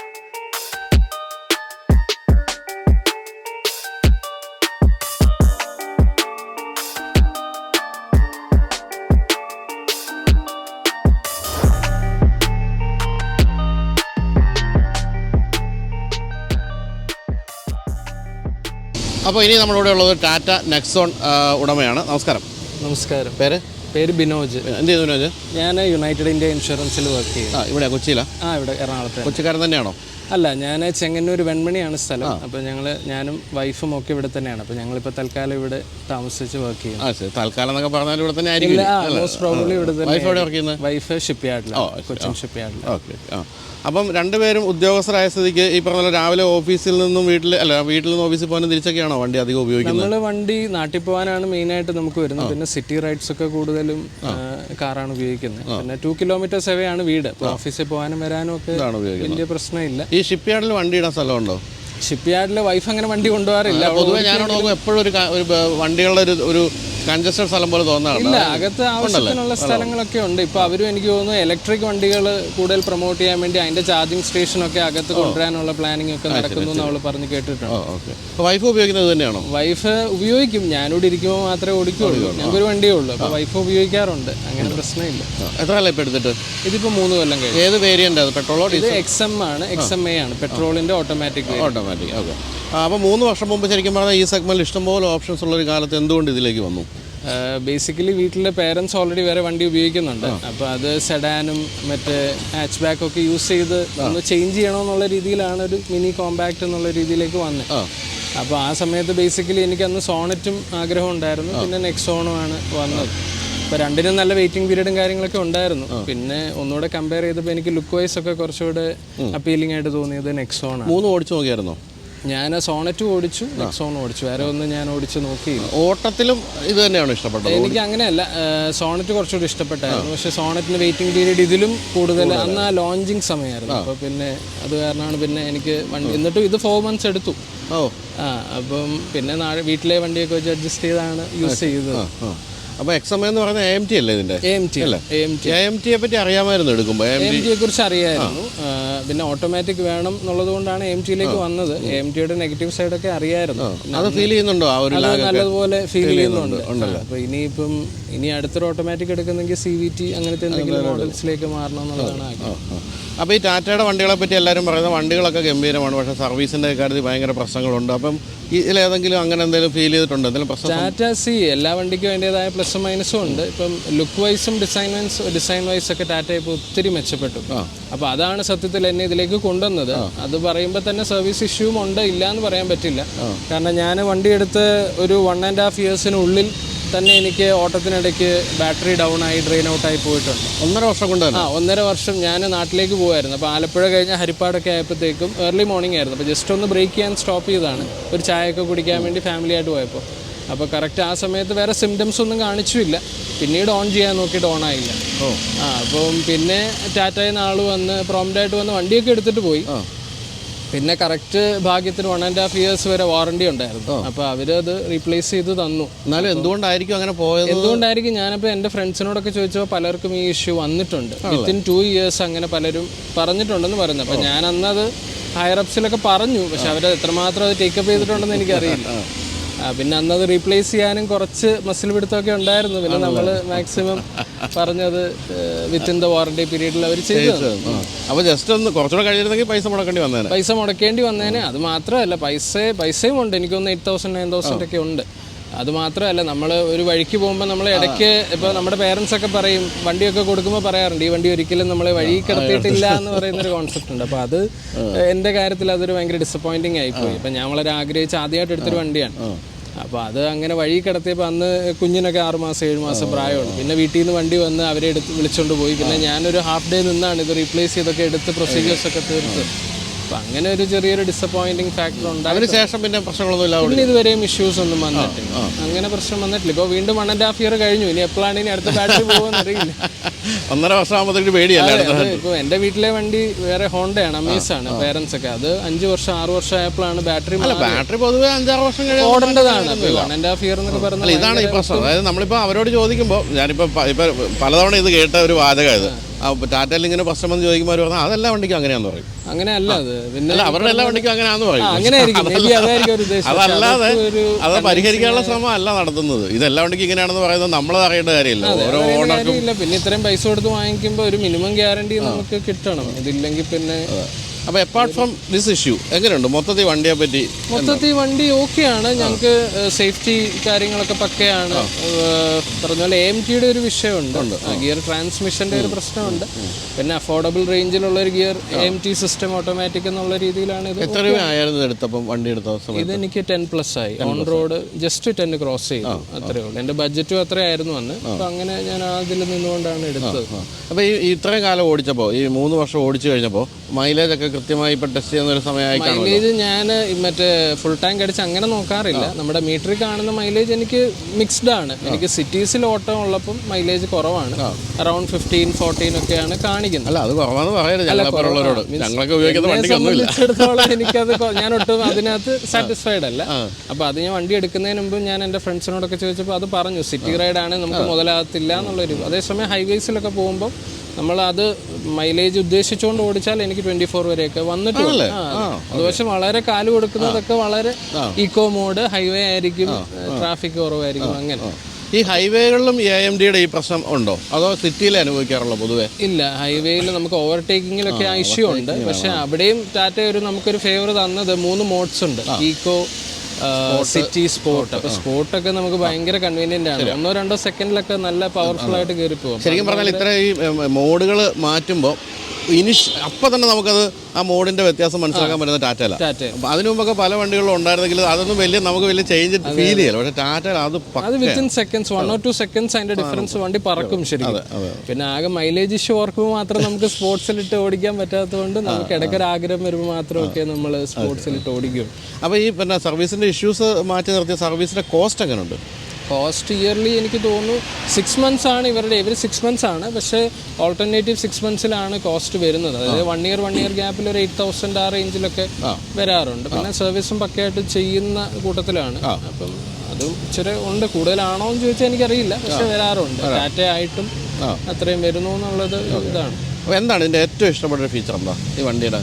അപ്പോൾ ഇനി നമ്മളിവിടെ ഉള്ളത് ടാറ്റ നെക്സോൺ ഉടമയാണ്. നമസ്കാരം. നമസ്കാരം. പേര്? പേര് ബിനോജ്. എന്ത് ചെയ്തു ബിനോജ്? ഞാൻ യുണൈറ്റഡ് ഇന്ത്യ ഇൻഷുറൻസിൽ വർക്ക് ചെയ്യും ആ ഇവിടെ കൊച്ചിയിലാണ് ആ ഇവിടെ എറണാകുളത്ത് കൊച്ചിക്കാരൻ തന്നെയാണോ? അല്ല ഞാൻ ചെങ്ങന്നൂർ വെൺമണിയാണ് സ്ഥലം. അപ്പോൾ ഞങ്ങൾ ഞാനും വൈഫും ഒക്കെ ഇവിടെ തന്നെയാണ്. അപ്പോൾ ഞങ്ങളിപ്പോൾ തൽക്കാലം ഇവിടെ താമസിച്ച് വർക്ക് ചെയ്യും തൽക്കാലം എന്നൊക്കെ പറഞ്ഞാൽ ഇവിടെ തന്നെ ആയിരിക്കും. മോസ്റ്റ് പ്രോബ്ലി ഇവിടെ തന്നെ വൈഫ് ഷിപ്പ് യാർഡിലാണ് കൊച്ചിൻ ഷിപ്പ് യാർഡിൽ ഓക്കെ അപ്പം രണ്ടുപേരും ഉദ്യോഗസ്ഥരായ സ്ഥിതിക്ക് ഈ പറഞ്ഞ രാവിലെ ഓഫീസിൽ നിന്നും വീട്ടിൽ അല്ല വീട്ടിൽ നിന്ന് ഓഫീസിൽ പോകാനും തിരിച്ചൊക്കെയാണോ വണ്ടി അധികം ഉപയോഗിക്കുന്നത്? നമ്മൾ വണ്ടി നാട്ടിൽ പോകാനാണ് മെയിനായിട്ട് നമുക്ക് വരുന്നത്. പിന്നെ സിറ്റി റൈഡ്സ് ഒക്കെ കൂടുതലും കാറാണ് ഉപയോഗിക്കുന്നത്. പിന്നെ ടു കിലോമീറ്റേഴ്സ് അവേ ആണ് വീട്. ഓഫീസിൽ പോകാനും വരാനും ഒക്കെ വലിയ പ്രശ്നമില്ല. ഈ ഷിപ്പ് യാർഡിൽ വണ്ടി ഇടാൻ സ്ഥലമുണ്ടോ? ഷിപ്പ് യാർഡിൽ വൈഫ് അങ്ങനെ വണ്ടി കൊണ്ടുപോകാറില്ല. പൊതുവെ ഞാൻ നോക്കും എപ്പോഴും ഒരു വണ്ടികളുടെ ഒരു കൺജസ്റ്റഡ് സ്ഥലം പോലെ ഇല്ല തോന്നാറുണ്ട് അകത്ത് ആവശ്യത്തിനുള്ള സ്ഥലങ്ങളൊക്കെ ഉണ്ട്. ഇപ്പൊ അവരും എനിക്ക് തോന്നുന്നു ഇലക്ട്രിക് വണ്ടികൾ കൂടുതൽ പ്രൊമോട്ട് ചെയ്യാൻ വേണ്ടി അതിന്റെ ചാർജിങ് സ്റ്റേഷൻ ഒക്കെ അകത്ത് കൊണ്ടുവരാനുള്ള പ്ലാനിങ് ഒക്കെ നടക്കുന്നു എന്ന് അവൾ പറഞ്ഞു കേട്ടിട്ടുണ്ട്. വൈഫ് ഉപയോഗിക്കുന്നത് തന്നെയാണോ? വൈഫ് ഉപയോഗിക്കും. ഞാനിവിടെ ഇരിക്കുമ്പോൾ മാത്രമേ ഓടിക്കുള്ളൂ. ഞങ്ങൾക്കൊരു വണ്ടിയേ ഉള്ളൂ. അപ്പൊ വൈഫ് ഉപയോഗിക്കാറുണ്ട്. അങ്ങനെ പ്രശ്നമില്ല. എത്ര കാലം ഇപ്പോൾ എടുത്തിട്ട്? ഇതിപ്പോ മൂന്ന് കൊല്ലം കഴിഞ്ഞു. ഏത് വേരിയന്റ് അത്? പെട്രോളോ ഇത് എക്സ് എം ആണ്. എക്സ് എം എ ആണ്. പെട്രോളിന്റെ ഓട്ടോമാറ്റിക് ഓട്ടോമാറ്റിക് ഓക്കെ. അപ്പോൾ മൂന്ന് വർഷം മുമ്പ് ശരിക്കും പറഞ്ഞാൽ ഈ സെഗ്മെന്റിൽ ഇഷ്ടംപോലെ ഓപ്ഷൻസ് ഉള്ളൊരു കാലത്ത് എന്തുകൊണ്ട് ഇതിലേക്ക് വന്നു? ബേസിക്കലി വീട്ടിലെ പേരൻസ് ഓൾറെഡി വേറെ വണ്ടി ഉപയോഗിക്കുന്നുണ്ട്. അപ്പോൾ അത് സെഡാനും മറ്റേ ഹാച്ച് ബാക്കും ഒക്കെ യൂസ് ചെയ്ത് ഒന്ന് ചേഞ്ച് ചെയ്യണമെന്നുള്ള രീതിയിലാണ് ഒരു മിനി കോമ്പാക്ട് എന്നുള്ള രീതിയിലേക്ക് വന്നത് അപ്പോൾ ആ സമയത്ത് ബേസിക്കലി എനിക്ക് അന്ന് സോണറ്റും ആഗ്രഹം ഉണ്ടായിരുന്നു. പിന്നെ നെക്സോണും ആണ് വന്നത്. അപ്പോൾ രണ്ടിനും നല്ല വെയിറ്റിംഗ് പീരീഡും കാര്യങ്ങളൊക്കെ ഉണ്ടായിരുന്നു. പിന്നെ ഒന്നുകൂടെ കമ്പയർ ചെയ്തപ്പോൾ എനിക്ക് ലുക്ക് വൈസ് ഒക്കെ കുറച്ചുകൂടെ അപ്പീലിംഗ് ആയിട്ട് തോന്നിയത് നെക്സോൺ മൂന്ന് ഓടിച്ചു നോക്കിയായിരുന്നോ? ഞാൻ സോണറ്റ് ഓടിച്ചു നെക്സോൺ ഓടിച്ചു. വേറെ ഒന്നും ഞാൻ ഓടിച്ച് നോക്കി ഓട്ടത്തിലും ഇത് തന്നെയാണ് ഇഷ്ടപ്പെട്ടത്? എനിക്ക് അങ്ങനെയല്ല സോണറ്റ് കുറച്ചുകൂടി ഇഷ്ടപ്പെട്ടായിരുന്നു. പക്ഷെ സോണറ്റിന് വെയിറ്റിംഗ് പീരീഡ് ഇതിലും കൂടുതൽ. അന്ന് ആ ലോഞ്ചിങ് സമയമായിരുന്നു. അപ്പോൾ പിന്നെ അത് കാരണമാണ് പിന്നെ എനിക്ക് വണ്ടി എന്നിട്ടും ഇത് ഫോർ മന്ത്സ് എടുത്തു. ഓ. ആ അപ്പം പിന്നെ നാളെ വീട്ടിലെ വണ്ടിയൊക്കെ വെച്ച് അഡ്ജസ്റ്റ് ചെയ്താണ് യൂസ് ചെയ്തത്. അപ്പോൾ എക്സമ എന്ന് പറയുന്നത് എ ടി അല്ലേ ഇതിന്റെ എം ടി അല്ലേ? എം ടി എം ടിയെ പറ്റി അറിയാമായിരുന്നു എടുക്കുമ്പോൾ എ ടിയെ കുറിച്ച് അറിയായിരുന്നു. പിന്നെ ഓട്ടോമാറ്റിക് വേണം എന്നുള്ളത് കൊണ്ടാണ് എം ടിയിലേക്ക് വന്നത്. എം ടിയുടെ നെഗറ്റീവ് ഒക്കെ അറിയായിരുന്നു. അത് ഫീൽ ചെയ്യുന്നുണ്ടോ? ആ ഒരു നല്ലതുപോലെ ഫീൽ ചെയ്യുന്നുണ്ട്. അപ്പൊ ഇനിയിപ്പം ഇനി അടുത്തൊരു ഓട്ടോമാറ്റിക് എടുക്കുന്നെങ്കിൽ സി വി ടി അങ്ങനത്തെ എന്തെങ്കിലും മോഡൽസിലേക്ക് മാറണം എന്നുള്ളതാണ് ആഗ്രഹം. അപ്പോൾ ഈ ടാറ്റയുടെ വണ്ടികളെ പറ്റി എല്ലാവരും പറയുന്നത് വണ്ടികളൊക്കെ ഗംഭീരമാണ് പക്ഷേ സർവീസിന്റെ കാര്യത്തിൽ ഭയങ്കര പ്രശ്നങ്ങളുണ്ട്. അപ്പം ഇതിലേതെങ്കിലും അങ്ങനെ എന്തെങ്കിലും ഫീൽ ചെയ്തിട്ടുണ്ടോ? എന്തെങ്കിലും പ്രശ്നം ടാറ്റ സി എല്ലാ വണ്ടിക്കും അതിന്റെതായ പ്ലസും മൈനസും ഉണ്ട്. ഇപ്പം ലുക്ക് വൈസും ഡിസൈൻ വൈസ് ഡിസൈൻ വൈസ് ഒക്കെ ടാറ്റ ഇപ്പോൾ ഒത്തിരി മെച്ചപ്പെട്ടു. അപ്പോൾ അതാണ് സത്യത്തിൽ എന്നെ ഇതിലേക്ക് കൊണ്ടുവന്നത്. അത് പറയുമ്പോൾ തന്നെ സർവീസ് ഇഷ്യൂവും ഉണ്ട്. ഇല്ല എന്ന് പറയാൻ പറ്റില്ല. കാരണം ഞാൻ വണ്ടി എടുത്ത് ഒരു വൺ ആൻഡ് ഹാഫ് ഇയേഴ്സിനുള്ളിൽ തന്നെ എനിക്ക് ഓട്ടത്തിനിടയ്ക്ക് ബാറ്ററി ഡൗൺ ആയി ഡ്രെയിൻ ഔട്ടായി പോയിട്ടുണ്ട്. ഒന്നര വർഷം കൊണ്ട് ആ ഒന്നര വർഷം ഞാൻ നാട്ടിലേക്ക് പോകുമായിരുന്നു അപ്പോൾ ആലപ്പുഴ കഴിഞ്ഞ ഹരിപ്പാടൊക്കെ ആയപ്പോഴത്തേക്കും ഏർലി മോർണിംഗ് ആയിരുന്നു. അപ്പോൾ ജസ്റ്റ് ഒന്ന് ബ്രേക്ക് ചെയ്യാൻ സ്റ്റോപ്പ് ചെയ്തതാണ്. ഒരു ചായയൊക്കെ കുടിക്കാൻ വേണ്ടി ഫാമിലിയായിട്ട് പോയപ്പോൾ അപ്പോൾ കറക്റ്റ് ആ സമയത്ത് വേറെ സിംറ്റംസ് ഒന്നും കാണിച്ചില്ല പിന്നീട് ഓൺ ചെയ്യാൻ നോക്കിയിട്ട് ഓൺ ആയില്ല. ഓ. ആ അപ്പം പിന്നെ ടാറ്റയിൽ നിന്ന് ആൾ വന്ന് പ്രോംപ്റ്റായിട്ട് വന്ന് വണ്ടിയൊക്കെ എടുത്തിട്ട് പോയി. പിന്നെ കറക്റ്റ് ഭാഗ്യത്തിന് വൺ ആൻഡ് ഹാഫ് ഇയേഴ്സ് വരെ വാറണ്ടി ഉണ്ടായിരുന്നു. അപ്പോൾ അവരത് റീപ്ലേസ് ചെയ്ത് തന്നു. എന്നാലും എന്തുകൊണ്ടായിരിക്കും അങ്ങനെ പോയത്? എന്തുകൊണ്ടായിരിക്കും? ഞാനിപ്പോൾ എന്റെ ഫ്രണ്ട്സിനോടൊക്കെ ചോദിച്ചപ്പോൾ പലർക്കും ഈ ഇഷ്യൂ വന്നിട്ടുണ്ട്. വിത്തിൻ ടു ഇയേഴ്സ് അങ്ങനെ പലരും പറഞ്ഞിട്ടുണ്ടെന്ന് പറയുന്നത് അപ്പോൾ ഞാൻ അന്നത് ഹയർ അപ്സിലൊക്കെ പറഞ്ഞു. പക്ഷെ അവരത് എത്രമാത്രം അത് ടേക്കപ്പ് ചെയ്തിട്ടുണ്ടെന്ന് എനിക്കറിയില്ല. പിന്നെ അന്നത് റീപ്ലേസ് ചെയ്യാനും കുറച്ച് മസിൽ പിടുത്തമൊക്കെ ഉണ്ടായിരുന്നു. പിന്നെ നമ്മൾ മാക്സിമം പറഞ്ഞത് വിത്തിൻ ദ വാറണ്ടി പീരീഡിൽ അവർ ചെയ്തു. അപ്പോൾ ജസ്റ്റ് ഒന്ന് കുറച്ചുകൂടെ കഴിഞ്ഞിരുന്നെങ്കിൽ പൈസ മുടക്കേണ്ടി വന്നേനെ. പൈസ മുടക്കേണ്ടി വന്നേനെ. അത് മാത്രമല്ല പൈസ പൈസയും ഉണ്ട്. എനിക്കൊന്ന് എയ്റ്റ് തൗസൻഡ് നയൻ തൗസൻഡ് ഒക്കെ ഉണ്ട്. അത് മാത്രമല്ല നമ്മൾ ഒരു വഴിക്ക് പോകുമ്പോൾ നമ്മൾ ഇടയ്ക്ക് ഇപ്പോൾ നമ്മുടെ പേരൻസ് ഒക്കെ പറയും വണ്ടിയൊക്കെ കൊടുക്കുമ്പോൾ പറയാറുണ്ട് ഈ വണ്ടി ഒരിക്കലും നമ്മളെ വഴി കിടത്തിയിട്ടില്ല എന്ന് പറയുന്ന ഒരു കോൺസെപ്റ്റ് ഉണ്ട്. അപ്പോൾ അത് എന്റെ കാര്യത്തിൽ അതൊരു ഭയങ്കര ഡിസപ്പോയിന്റിങ് ആയിപ്പോയി. ഇപ്പം ഞാൻ വളരെ ആഗ്രഹിച്ച് ആദ്യമായിട്ട് എടുത്തൊരു വണ്ടിയാണ്. അപ്പോൾ അത് അങ്ങനെ വഴി കിടത്തിയപ്പോൾ അന്ന് കുഞ്ഞിനൊക്കെ ആറുമാസം ഏഴ് മാസം പ്രായമുണ്ട് പിന്നെ വീട്ടിൽ നിന്ന് വണ്ടി വന്ന് അവരെ എടുത്ത് വിളിച്ചുകൊണ്ട് പോയി. പിന്നെ ഞാനൊരു ഹാഫ് ഡേ നിന്നാണ് ഇത് റീപ്ലേസ് ചെയ്തൊക്കെ എടുത്ത് പ്രൊസീജിയേഴ്സ് ഒക്കെ തീർത്ത്. അപ്പം അങ്ങനെ ഒരു ചെറിയൊരു ഡിസപ്പോയിന്റിങ് ഫാക്ടർ ഉണ്ട്. അതിന് ശേഷം പിന്നെ പ്രശ്നങ്ങളൊന്നും ഇല്ല പിന്നെ ഇതുവരെയും ഇഷ്യൂസ് ഒന്നും വന്നിട്ടില്ല. അങ്ങനെ പ്രശ്നം വന്നിട്ടില്ല. ഇപ്പോൾ വീണ്ടും വൺ ആൻഡ് ഹാഫ് ഇയർ കഴിഞ്ഞു. ഇനി എപ്പോഴാണ് ഇനി അടുത്ത ബാറ്ററി പോകുമെന്ന് അറിയില്ല ഒന്നര വർഷം ആകുമ്പോഴത്തേക്ക് പേടിയല്ല ഇപ്പൊ ഇപ്പോൾ എന്റെ വീട്ടിലെ വണ്ടി വേറെ ഹോണ്ടയാണ് അമേസ് ആണ് പേരൻസ് ഒക്കെ. അത് അഞ്ച് വർഷം ആറ് വർഷം ആയപ്പോഴാണ് ബാറ്ററി ബാറ്ററി പൊതുവെ അഞ്ചാറ് വർഷം ഓടേണ്ടതാണ്. വൺ ആൻഡ് ഹാഫ് ഇയർ എന്നൊക്കെ പറഞ്ഞാൽ ഇതാണ് ഈ പ്രശ്നം. അതായത് നമ്മളിപ്പോ അവരോട് ചോദിക്കുമ്പോൾ ഞാനിപ്പോൾ പ- ഇപ്പൊ പലതവണ ഇത് കേട്ട ഒരു വാചകം ഇത്. ടാറ്റയിൽ ഇങ്ങനെ പ്രശ്നം എന്ന് ചോദിക്കുമ്പോൾ അവർ പറഞ്ഞാൽ അതെല്ലാ വണ്ടിക്കും അങ്ങനെയാന്ന് പറയും. അങ്ങനെ അല്ല അത് പിന്നെ അവരുടെ എല്ലാ വണ്ടിക്കും അങ്ങനെയാന്ന് പറയും. അതല്ലാതെ അത് പരിഹരിക്കാനുള്ള ശ്രമം അല്ല നടത്തുന്നത്. ഇത് എല്ലാ വണ്ടിക്കും ഇങ്ങനെയാണെന്ന് പറയുന്നത് നമ്മളത് അറിയേണ്ട കാര്യമില്ല. ഓരോ ഓണർക്കും പിന്നെ ഇത്രയും പൈസ കൊടുത്ത് വാങ്ങിക്കുമ്പോൾ ഒരു മിനിമം ഗ്യാരണ്ടി നമുക്ക് കിട്ടണം. ഇതില്ലെങ്കിൽ പിന്നെ അപ്പോൾ അപ്പാർട്ട് ഫ്രം ദിസ് ഇഷ്യൂ എങ്ങനെയുണ്ട്? മൊത്തത്തിൽ വണ്ടിയെ പറ്റി മൊത്തത്തിൽ വണ്ടി ആണ് ഞങ്ങൾക്ക് സേഫ്റ്റി കാര്യങ്ങളൊക്കെ പക്കയാണ്. പറഞ്ഞ പോലെ എം ടിയുടെ ഒരു വിഷയമുണ്ട്. ഗിയർ ട്രാൻസ്മിഷന്റെ ഒരു പ്രശ്നമുണ്ട്. പിന്നെ അഫോർഡബിൾ റേഞ്ചിലുള്ള ഒരു gear M T system automatic എന്നുള്ള രീതിയിലാണ് ഇത് എത്ര രൂപ എടുത്തപ്പം വണ്ടി എടുത്ത സമയത്ത്? ഇതെനിക്ക് ടെൻ പ്ലസ് ആയി. On road just ten cross ചെയ്തു. അത്രേ ഉള്ളൂ. എന്റെ ബഡ്ജറ്റും അത്രയായിരുന്നു അന്ന്. അപ്പം അങ്ങനെ ഞാൻ അതിൽ നിന്നുകൊണ്ടാണ് എടുത്തത്. അപ്പോൾ ഈ ഈ ഇത്രയും കാലം ഓടിച്ചപ്പോൾ ഈ മൂന്ന് വർഷം ഓടിച്ചു കഴിഞ്ഞപ്പോൾ മൈലേജ് ഒക്കെ കൃത്യമായി ഇപ്പം ടെസ്റ്റ് ചെയ്യുന്ന ഒരു സമയമായി മൈലേജ് ഞാൻ മറ്റേ ഫുൾ ടാങ്ക് അടിച്ച് അങ്ങനെ നോക്കാറില്ല. നമ്മുടെ മീറ്ററിൽ കാണുന്ന മൈലേജ് എനിക്ക് മിക്സ്ഡ് ആണ്. എനിക്ക് സിറ്റീസിൽ ഓട്ടം ഉള്ളപ്പം മൈലേജ് കുറവാണ്. അറൌണ്ട് ഫിഫ്റ്റീൻ ഫോർട്ടീൻ ഒക്കെയാണ് കാണിക്കുന്നത്. അല്ല അത് കുറവാന്ന് പറയുന്നത് ഞങ്ങളൊക്കെ ഉപയോഗിക്കുന്ന വണ്ടിക്കൊന്നുമില്ല എനിക്കത് ഞാൻ ഒട്ടും അതിനകത്ത് സാറ്റിസ്ഫൈഡ് അല്ല. അപ്പൊ അത് ഞാൻ വണ്ടി എടുക്കുന്നതിന് മുമ്പ് ഞാൻ എന്റെ ഫ്രണ്ട്സിനോടൊക്കെ ചോദിച്ചപ്പോൾ അത് പറഞ്ഞു. സിറ്റി റൈഡ് ആണ് നമുക്ക് മുതലാകത്തില്ല എന്നുള്ളൊരു അതേസമയം ഹൈവേസിലൊക്കെ പോകുമ്പോൾ നമ്മൾ അത് മൈലേജ് ഉദ്ദേശിച്ചുകൊണ്ട് ഓടിച്ചാൽ എനിക്ക് ട്വന്റി ഫോർ വരെയൊക്കെ വന്നിട്ടുണ്ട്. അത് പക്ഷെ വളരെ കാൽ കൊടുക്കുന്നതൊക്കെ വളരെ ഇക്കോ മോഡ് ഹൈവേ ആയിരിക്കും ട്രാഫിക് കുറവായിരിക്കും അങ്ങനെ. ഈ ഹൈവേകളിലും എ എം ഡിയുടെ ഈ പ്രശ്നം ഉണ്ടോ? അതോ സിറ്റിയിൽ അനുഭവിക്കാറുള്ളൂ പൊതുവേ? ഇല്ല ഹൈവേയിൽ നമുക്ക് ഓവർടേക്കിങ്ങിലൊക്കെ ആ ഇഷ്യൂ ഉണ്ട്. പക്ഷെ അവിടെയും ടാറ്റ ഒരു നമുക്കൊരു ഫേവർ തന്നത് മൂന്ന് മോഡ്സ് ഉണ്ട്. ഈക്കോ സിറ്റി സ്പോർട്ട് അപ്പൊ സ്പോർട്ട് ഒക്കെ നമുക്ക് ഭയങ്കര കൺവീനിയന്റ് ആണ്. ഒന്നോ രണ്ടോ സെക്കൻഡിലൊക്കെ നല്ല പവർഫുൾ ആയിട്ട് കയറി പോകും ശരിക്കും പറഞ്ഞാൽ ഇത്ര ഈ മോഡുകൾ മാറ്റുമ്പോൾ ഇനിഷ് അപ്പം തന്നെ നമുക്കത് ആ മോഡിന്റെ വ്യത്യാസം മനസ്സിലാക്കാൻ പറ്റുന്ന ടാറ്റയില അതിനു മുമ്പൊക്കെ പല വണ്ടികളും ഉണ്ടായിരുന്നെങ്കിൽ അതൊന്നും വലിയ നമുക്ക് വലിയ ചേഞ്ച് ഫീൽ ചെയ്യില്ല പക്ഷേ ടാറ്റ അത് അത് within seconds one or two seconds അതിന്റെ ഡിഫറൻസ് വണ്ടി പറക്കും ശരിക്കും. പിന്നെ ആകെ മൈലേജ് ഇഷ്യൂ ഓർക്കുമ്പോൾ മാത്രം നമുക്ക് സ്പോർട്സിൽ ഇട്ട് ഓടിക്കാൻ പറ്റാത്തതുകൊണ്ട് നമുക്ക് ഇടയ്ക്കൊരു ആഗ്രഹം വരുമ്പോൾ മാത്രമൊക്കെ നമ്മൾ സ്പോർട്സിൽ ഇട്ട് ഓടിക്കും. അപ്പോൾ ഈ പിന്നെ സർവീസിന്റെ ഇഷ്യൂസ് മാറ്റി നിർത്തിയ സർവീസിന്റെ കോസ്റ്റ് എങ്ങനെയുണ്ട് കോസ്റ്റ് ഇയർലി എനിക്ക് തോന്നുന്നു സിക്സ് മന്ത്സ് ആണ് ഇവരുടെ ഇവർ സിക്സ് മന്ത്സ് ആണ്. പക്ഷേ ഓൾട്ടർനേറ്റീവ് സിക്സ് മന്ത്സിലാണ് കോസ്റ്റ് വരുന്നത്. അതായത് വൺ ഇയർ വൺ ഇയർ ഗ്യാപ്പിൽ ഒരു എയ്റ്റ് തൗസൻഡ് ആ റേഞ്ചിലൊക്കെ വരാറുണ്ട്. പിന്നെ സർവീസും പക്കയായിട്ട് ചെയ്യുന്ന കൂട്ടത്തിലാണ്. അപ്പം അത് ഇച്ചിരി ഉണ്ട്. കൂടുതലാണോ എന്ന് ചോദിച്ചാൽ എനിക്കറിയില്ല. പക്ഷെ വരാറുണ്ട്. ഡാറ്റ ആയിട്ടും അത്രയും വരുന്നു എന്നുള്ളത് ഇതാണ്. അപ്പോൾ എന്താണ് ഇതിന്റെ ഏറ്റവും ഇഷ്ടപ്പെട്ട ഫീച്ചർ എന്താ ഈ വണ്ടിയുടെ?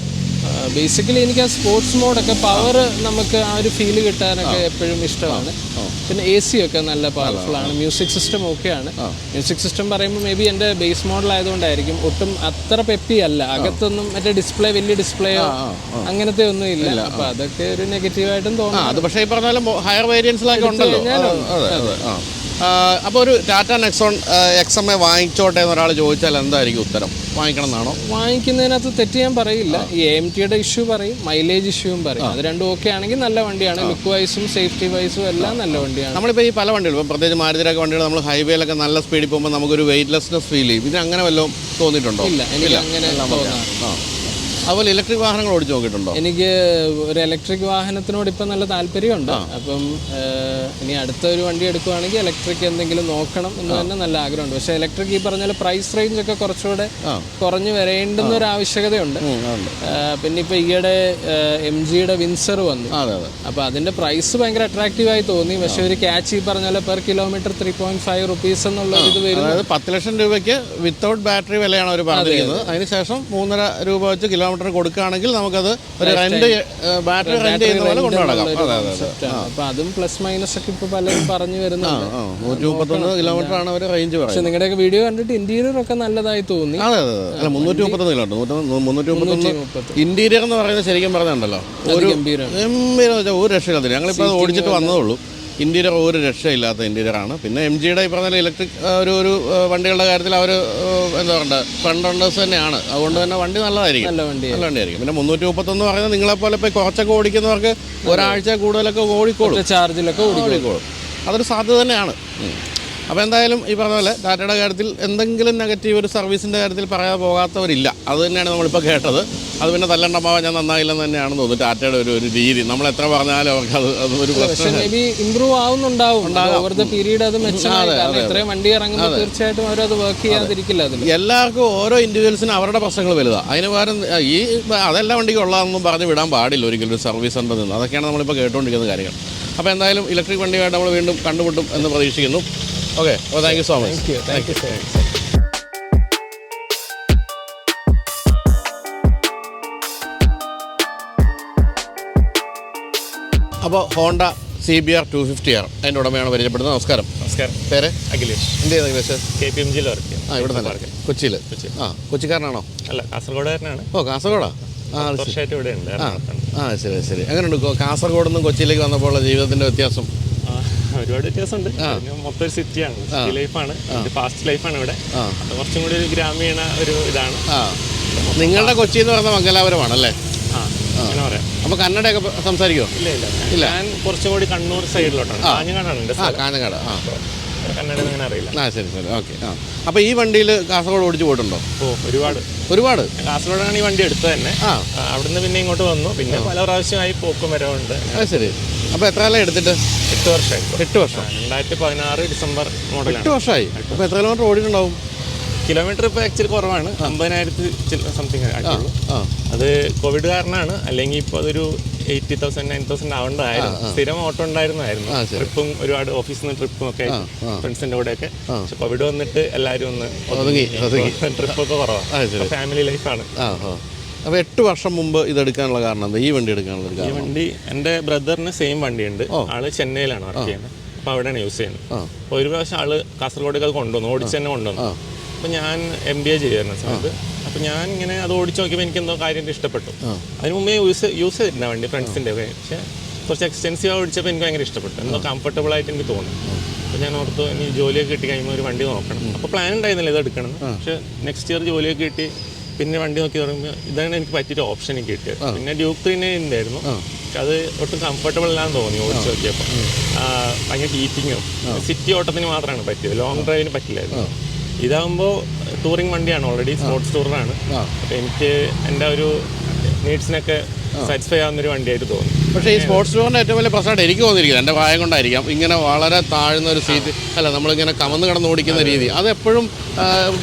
ബേസിക്കലി എനിക്ക് ആ സ്പോർട്സ് മോഡൊക്കെ പവർ നമുക്ക് ആ ഒരു ഫീൽ കിട്ടാനൊക്കെ എപ്പോഴും ഇഷ്ടമാണ്. പിന്നെ എ സി ഒക്കെ നല്ല പവർഫുൾ ആണ്. മ്യൂസിക് സിസ്റ്റം ഓക്കെയാണ് മ്യൂസിക് സിസ്റ്റം പറയുമ്പോൾ മേ ബി എന്റെ ബേസ് മോഡൽ ആയതുകൊണ്ടായിരിക്കും. ഒട്ടും അത്ര പെപ്പി അല്ല. അകത്തൊന്നും മറ്റേ ഡിസ്പ്ലേ വലിയ ഡിസ്പ്ലേയോ അങ്ങനത്തെ ഒന്നും ഇല്ല. അപ്പൊ അതൊക്കെ ഒരു നെഗറ്റീവായിട്ടും ആയിട്ടും തോന്നുന്നു അത് പക്ഷേ ഈ പറഞ്ഞ പോലെ ഹയർ വേരിയൻസിലൊക്കെ ഉണ്ടല്ലോ. അപ്പോൾ ഒരു Tata Nexon X M A വാങ്ങിച്ചോട്ടെ എന്ന് ഒരാൾ ചോദിച്ചാൽ എന്തായിരിക്കും ഉത്തരം? വാങ്ങിക്കണം എന്നാണോ വാങ്ങിക്കുന്നതിനകത്ത് തെറ്റ് ഞാൻ പറയില്ല. ഈ എം ടിയുടെ ഇഷ്യൂ പറയും മൈലേജ് ഇഷ്യൂവും പറയും. അത് രണ്ടും ഓക്കെ ആണെങ്കിൽ നല്ല വണ്ടിയാണ്. ലുക്ക് വൈസും സേഫ്റ്റി വൈസും എല്ലാം നല്ല വണ്ടിയാണ്. നമ്മളിപ്പോൾ ഈ പല വണ്ടികളും ഇപ്പം പ്രത്യേകിച്ച് മാരുതിരൊക്കെ വണ്ടികൾ നമ്മൾ ഹൈവേയിലൊക്കെ നല്ല സ്പീഡിൽ പോകുമ്പോൾ നമുക്കൊരു വെയിറ്റ്ലെസ്നെസ് ഫീൽ ചെയ്യും. ഇതിന് അങ്ങനെ വല്ലതും തോന്നിയിട്ടുണ്ടോ? ഇല്ല എനിക്ക് അങ്ങനെ തോന്നാറ് ആ. അതുപോലെ ഇലക്ട്രിക് വാഹനങ്ങൾ ഓടിച്ചു നോക്കിയിട്ടുണ്ടോ? എനിക്ക് ഒരു ഇലക്ട്രിക് വാഹനത്തിനോട് ഇപ്പം നല്ല താല്പര്യമുണ്ട്. അപ്പം ഇനി അടുത്ത ഒരു വണ്ടി എടുക്കുവാണെങ്കിൽ ഇലക്ട്രിക് എന്തെങ്കിലും നോക്കണം എന്ന് തന്നെ നല്ല ആഗ്രഹമുണ്ട്. പക്ഷേ ഇലക്ട്രിക് ഈ പറഞ്ഞ പ്രൈസ് റേഞ്ച് ഒക്കെ കുറച്ചുകൂടെ കുറഞ്ഞു വരേണ്ടുന്ന ഒരു ആവശ്യകതയുണ്ട്. പിന്നെ ഇപ്പം ഈയിടെ എം ജിയുടെ വിൻസർ വന്നു. അപ്പോൾ അതിന്റെ പ്രൈസ് ഭയങ്കര അട്രാക്റ്റീവ് ആയി തോന്നി. പക്ഷേ ഒരു ക്യാച്ച് ഈ പറഞ്ഞ പോലെ per kilometre three point five rupees എന്നുള്ള ഇത് വരും അതായത് പത്ത് ലക്ഷം രൂപയ്ക്ക് വിത്തൗട്ട് ബാറ്ററി വിലയാണ് അവർ പറഞ്ഞിരിക്കുന്നത്. അതിനുശേഷം മൂന്നര രൂപ വെച്ച് കിലോമീറ്റർ കൊടുക്കുകയാണെങ്കിൽ നമുക്കത് ഒരു റെന്റ് ബാറ്ററി റെന്റ് ചെയ്യുന്ന പോലെ കൊണ്ടു നടക്കാം അപ്പൊ അതും പ്ലസ് മൈനസ് ഒക്കെ ഇപ്പൊ പലരും പറഞ്ഞു വരുന്നുണ്ട്. നൂറ്റി മുപ്പത്തൊന്ന് കിലോമീറ്റർ ആണ് അവർ റേഞ്ച് പക്ഷെ നിങ്ങളുടെയൊക്കെ വീഡിയോ കണ്ടിട്ട് ഇന്റീരിയർ ഒക്കെ നല്ലതായി തോന്നി. അതെ അതെ അല്ല മുന്നൂറ്റി മുപ്പത്തൊന്ന് കിലോമീറ്റർ മുന്നൂറ്റി മുപ്പത്തൊന്ന് ഇന്റീരിയർ എന്ന് പറയുന്നത് ശരിക്കും പറഞ്ഞുണ്ടല്ലോ ഒരു ഗംഭീരം ഗംഭീരം എന്ന് വെച്ചാൽ ഒരു രക്ഷയില്ലാത്ത ഞങ്ങളിപ്പോൾ അത് ഓടിച്ചിട്ട് വന്നതേ ഉള്ളൂ. ഇന്റീരിയർ ഒരു രക്ഷയില്ലാത്ത ആണ് പിന്നെ എം ജിയുടെ ഈ പറഞ്ഞ ഇലക്ട്രിക് ഒരു ഒരു വണ്ടികളുടെ കാര്യത്തിൽ അവർ എന്താ പറയുക ഫ്രണ്ട് റണ്ണേഴ്സ് തന്നെയാണ്. അതുകൊണ്ട് തന്നെ വണ്ടി നല്ലതായിരിക്കും. നല്ല വണ്ടി നല്ല വണ്ടിയായിരിക്കും. പിന്നെ മുന്നൂറ്റി മുപ്പത്തൊന്ന് പറയുന്നത് നിങ്ങളെപ്പോലെ ഇപ്പോൾ കുറച്ചൊക്കെ ഓടിക്കുന്നവർക്ക് ഒരാഴ്ച കൂടുതലൊക്കെ ഓടിക്കോളും. ചാർജിലൊക്കെ ഓടിക്കും ഓടിക്കോളും. അതൊരു സാധ്യത തന്നെയാണ്. അപ്പോൾ എന്തായാലും ഈ പറഞ്ഞ പോലെ ടാറ്റയുടെ കാര്യത്തിൽ എന്തെങ്കിലും നെഗറ്റീവ് ഒരു സർവീസിന്റെ കാര്യത്തിൽ പറയാതെ പോകാത്തവരില്ല. അത് തന്നെയാണ് നമ്മളിപ്പോൾ കേട്ടത്. അത് പിന്നെ തല്ലണ്ടമാവാൻ ഞാൻ നന്നായില്ലെന്ന് തന്നെയാണ് തോന്നുന്നത് ടാറ്റയുടെ ഒരു ഒരു രീതി. നമ്മൾ എത്ര പറഞ്ഞാലും അവർക്ക് അത് അതൊരു പ്രശ്നം ഇമ്പ്രൂവ് ആവുന്നുണ്ടാവും. ഓവർ ദ പീരീഡ് അത് ഇത്രയും വണ്ടി ഇറങ്ങുമ്പോൾ തീർച്ചയായിട്ടും അവരത് വർക്ക് ചെയ്യാതിരിക്കില്ല എല്ലാവർക്കും ഓരോ ഇൻഡിവിജ്വൽസിനും അവരുടെ പ്രശ്നങ്ങൾ വലുതാണ് അതിന് പകരം ഈ അതെല്ലാ വണ്ടിക്കും ഉള്ളതെന്നും പറഞ്ഞ് വിടാൻ പാടില്ല ഒരിക്കലും ഒരു സർവീസ് സെന്ററിൽ നിന്ന്. അതൊക്കെയാണ് നമ്മളിപ്പോൾ കേട്ടുകൊണ്ടിരിക്കുന്ന കാര്യങ്ങൾ. അപ്പോൾ എന്തായാലും ഇലക്ട്രിക് വണ്ടിയായിട്ട് നമ്മൾ വീണ്ടും കണ്ടുമുട്ടും എന്ന് പ്രതീക്ഷിക്കുന്നു. Okay oh thank you so much thank you so much അപ്പോൾ Honda C B R two fifty R അതിന്റെ ഉടമയാണ് പരിചയപ്പെടുന്നത്. നമസ്കാരം. നമസ്കാരം. പേര്? അഖിലേഷ്. എന്ത് ചെയ്യുന്നത് അഖിലേഷ്? കെ പി എം ജിയിൽ വർക്ക് ചെയ്യും ആ ഇവിടെ തന്നെ. കൊച്ചിയിൽ. ആ കൊച്ചിക്കാരനാണോ? അല്ല കാസർഗോഡുകാരനാണ്. ഓ കാസർഗോഡാ? ആ വർഷമായിട്ട് ഇവിടെ ഉണ്ട്. ആ ശരി ശരി. അങ്ങനെ ഉണ്ട് കാസർഗോഡ് നിന്നും കൊച്ചിയിലേക്ക് വന്നപ്പോൾ ഉള്ള ജീവിതത്തിന്റെ വ്യത്യാസം? ഒരുപാട് വ്യത്യാസമുണ്ട്. മൊത്തം ഒരു സിറ്റിയാണ്. സിറ്റി ലൈഫാണ് ഫാസ്റ്റ് ലൈഫാണ് ഇവിടെ. കുറച്ചും കൂടി ഒരു ഗ്രാമീണ ഒരു ഇതാണ്. നിങ്ങളുടെ കൊച്ചി എന്ന് പറഞ്ഞ മംഗലാപുരമാണ് അല്ലേ അപ്പൊ കന്നഡയൊക്കെ സംസാരിക്കുമോ ഇല്ല ഇല്ല. ഞാൻ കുറച്ചും കൂടി കണ്ണൂർ സൈഡിലോട്ടാണ്. കാഞ്ഞങ്ങാടാണ് ആ കാഞ്ഞങ്ങാട്. ശരി ശരി. ഓക്കെ. ആ. അപ്പോൾ ഈ വണ്ടിയിൽ കാസർഗോഡ് ഓടിച്ചു പോയിട്ടുണ്ടോ? ഓ ഒരുപാട്. ഒരുപാട്? കാസർഗോഡാണ് ഈ വണ്ടി എടുത്തത് തന്നെ. ആ, അവിടുന്ന് പിന്നെ ഇങ്ങോട്ട് വന്നു. പിന്നെ പല പ്രാവശ്യമായി പോക്കും വരവുണ്ട്. അത് ശരി. അപ്പോൾ എത്ര കാലം എടുത്തിട്ട്? എട്ട് വർഷമായി. എട്ട് വർഷം. രണ്ടായിരത്തി പതിനാറ് ഡിസംബർ മോഡൽ എട്ട് വർഷമായി. അപ്പോൾ എത്ര കിലോമീറ്റർ ഓടിയിട്ടുണ്ടാവും? കിലോമീറ്റർ ഇപ്പോൾ ആക്ച്വലി കുറവാണ്. അമ്പതിനായിരത്തി സംതിങ് ആയിട്ടുള്ളൂ. അത് കോവിഡ് കാരണമാണ്. അല്ലെങ്കിൽ ഇപ്പോൾ അതൊരു എയ്റ്റി തൗസൻഡ് നയൻ തൗസൻഡ് ആവേണ്ടതായിരുന്നു സ്ഥിരം ഓട്ടോ ഉണ്ടായിരുന്നായിരുന്നു. ട്രിപ്പും ഒരുപാട് ഓഫീസിൽ നിന്ന് ട്രിപ്പും ഒക്കെ ഫ്രണ്ട്സിന്റെ കൂടെയൊക്കെ. പക്ഷെ കോവിഡ് വന്നിട്ട് എല്ലാവരും ഒന്ന് ട്രിപ്പൊക്കെ കുറവാണ്. ഫാമിലി ലൈഫാണ് അപ്പോൾ എട്ട് വർഷം മുമ്പ് ഇതെടുക്കാനുള്ള കാരണം എന്താ? ഈ വണ്ടി എടുക്കാനുള്ള ഈ കാരണം? വണ്ടി എന്റെ ബ്രദറിന് സെയിം വണ്ടിയുണ്ട്. ആൾ ചെന്നൈയിലാണ് വർക്ക് ചെയ്യുന്നത്. അപ്പോൾ അവിടെയാണ് യൂസ് ചെയ്യുന്നത്. ആ. അപ്പോൾ ഒരു പ്രാവശ്യം ആൾ കാസർഗോഡേക്ക് അത് കൊണ്ടുവന്നു. ഓടിച്ച് തന്നെ കൊണ്ടുവന്നു. അപ്പോൾ ഞാൻ എം ബി എ ചെയ്തിരുന്ന സമയത്ത്. അപ്പോൾ ഞാൻ ഇങ്ങനെ അത് ഓടിച്ച് നോക്കിയപ്പോൾ എനിക്ക് എന്തോ കാര്യം ഇഷ്ടപ്പെട്ടു. അതിന് മുമ്പേ യൂസ് യൂസ് ചെയ്തിരുന്ന വണ്ടി ഫ്രണ്ട്സിന്റെ ഒക്കെ. പക്ഷേ കുറച്ച് എക്സ്റ്റെൻസീവ് ഓടിച്ചപ്പോൾ എനിക്ക് ഭയങ്കര ഇഷ്ടപ്പെട്ടു. എന്തോ കംഫർട്ടബിൾ ആയിട്ട് എനിക്ക് തോന്നി. അപ്പോൾ ഞാൻ ഓർത്തു ഇനി ജോലിയൊക്കെ കിട്ടി കഴിയുമ്പോൾ ഒരു വണ്ടി നോക്കണം. അപ്പോൾ പ്ലാൻ ഉണ്ടായിരുന്നില്ല ഇത് എടുക്കണം എന്ന്. പക്ഷേ നെക്സ്റ്റ് ഇയർ ജോലിയൊക്കെ കിട്ടി പിന്നെ വണ്ടി നോക്കി തുടങ്ങുമ്പോൾ ഇതാണ് എനിക്ക് പറ്റിയൊരു ഓപ്ഷൻ എനിക്ക് കിട്ടിയത്. പിന്നെ ഡ്യൂക്ക് തന്നെ ഉണ്ടായിരുന്നു അത് ഒട്ടും കംഫർട്ടബിൾ അല്ലാന്ന് തോന്നി ഓടിച്ച് നോക്കിയപ്പോൾ ഭയങ്കര ഹീറ്റിങ്ങും സിറ്റി ഓട്ടത്തിന് മാത്രമാണ് പറ്റിയത്. ലോങ് ഡ്രൈവിന് പറ്റില്ലായിരുന്നു. ഇതാകുമ്പോൾ ടൂറിംഗ് വണ്ടിയാണ് ഓൾറെഡി സ്പോർട്സ് ടൂറിനാണ് അപ്പോൾ എനിക്ക് എന്റെ ഒരു നീഡ്സിനൊക്കെ സാറ്റിസ്ഫൈ ആവുന്ന ഒരു വണ്ടിയായിട്ട് തോന്നി. പക്ഷേ ഈ സ്പോർട്സ് ടൂറിന്റെ ഏറ്റവും വലിയ പ്രശ്നമായിട്ട് എനിക്ക് തോന്നിയിരിക്കുന്നത് എന്റെ പ്രായം കൊണ്ടായിരിക്കാം. ഇങ്ങനെ വളരെ താഴ്ന്ന ഒരു സീറ്റ് അല്ല നമ്മളിങ്ങനെ കമന്ന് കടന്ന് ഓടിക്കുന്ന രീതി. അത് എപ്പോഴും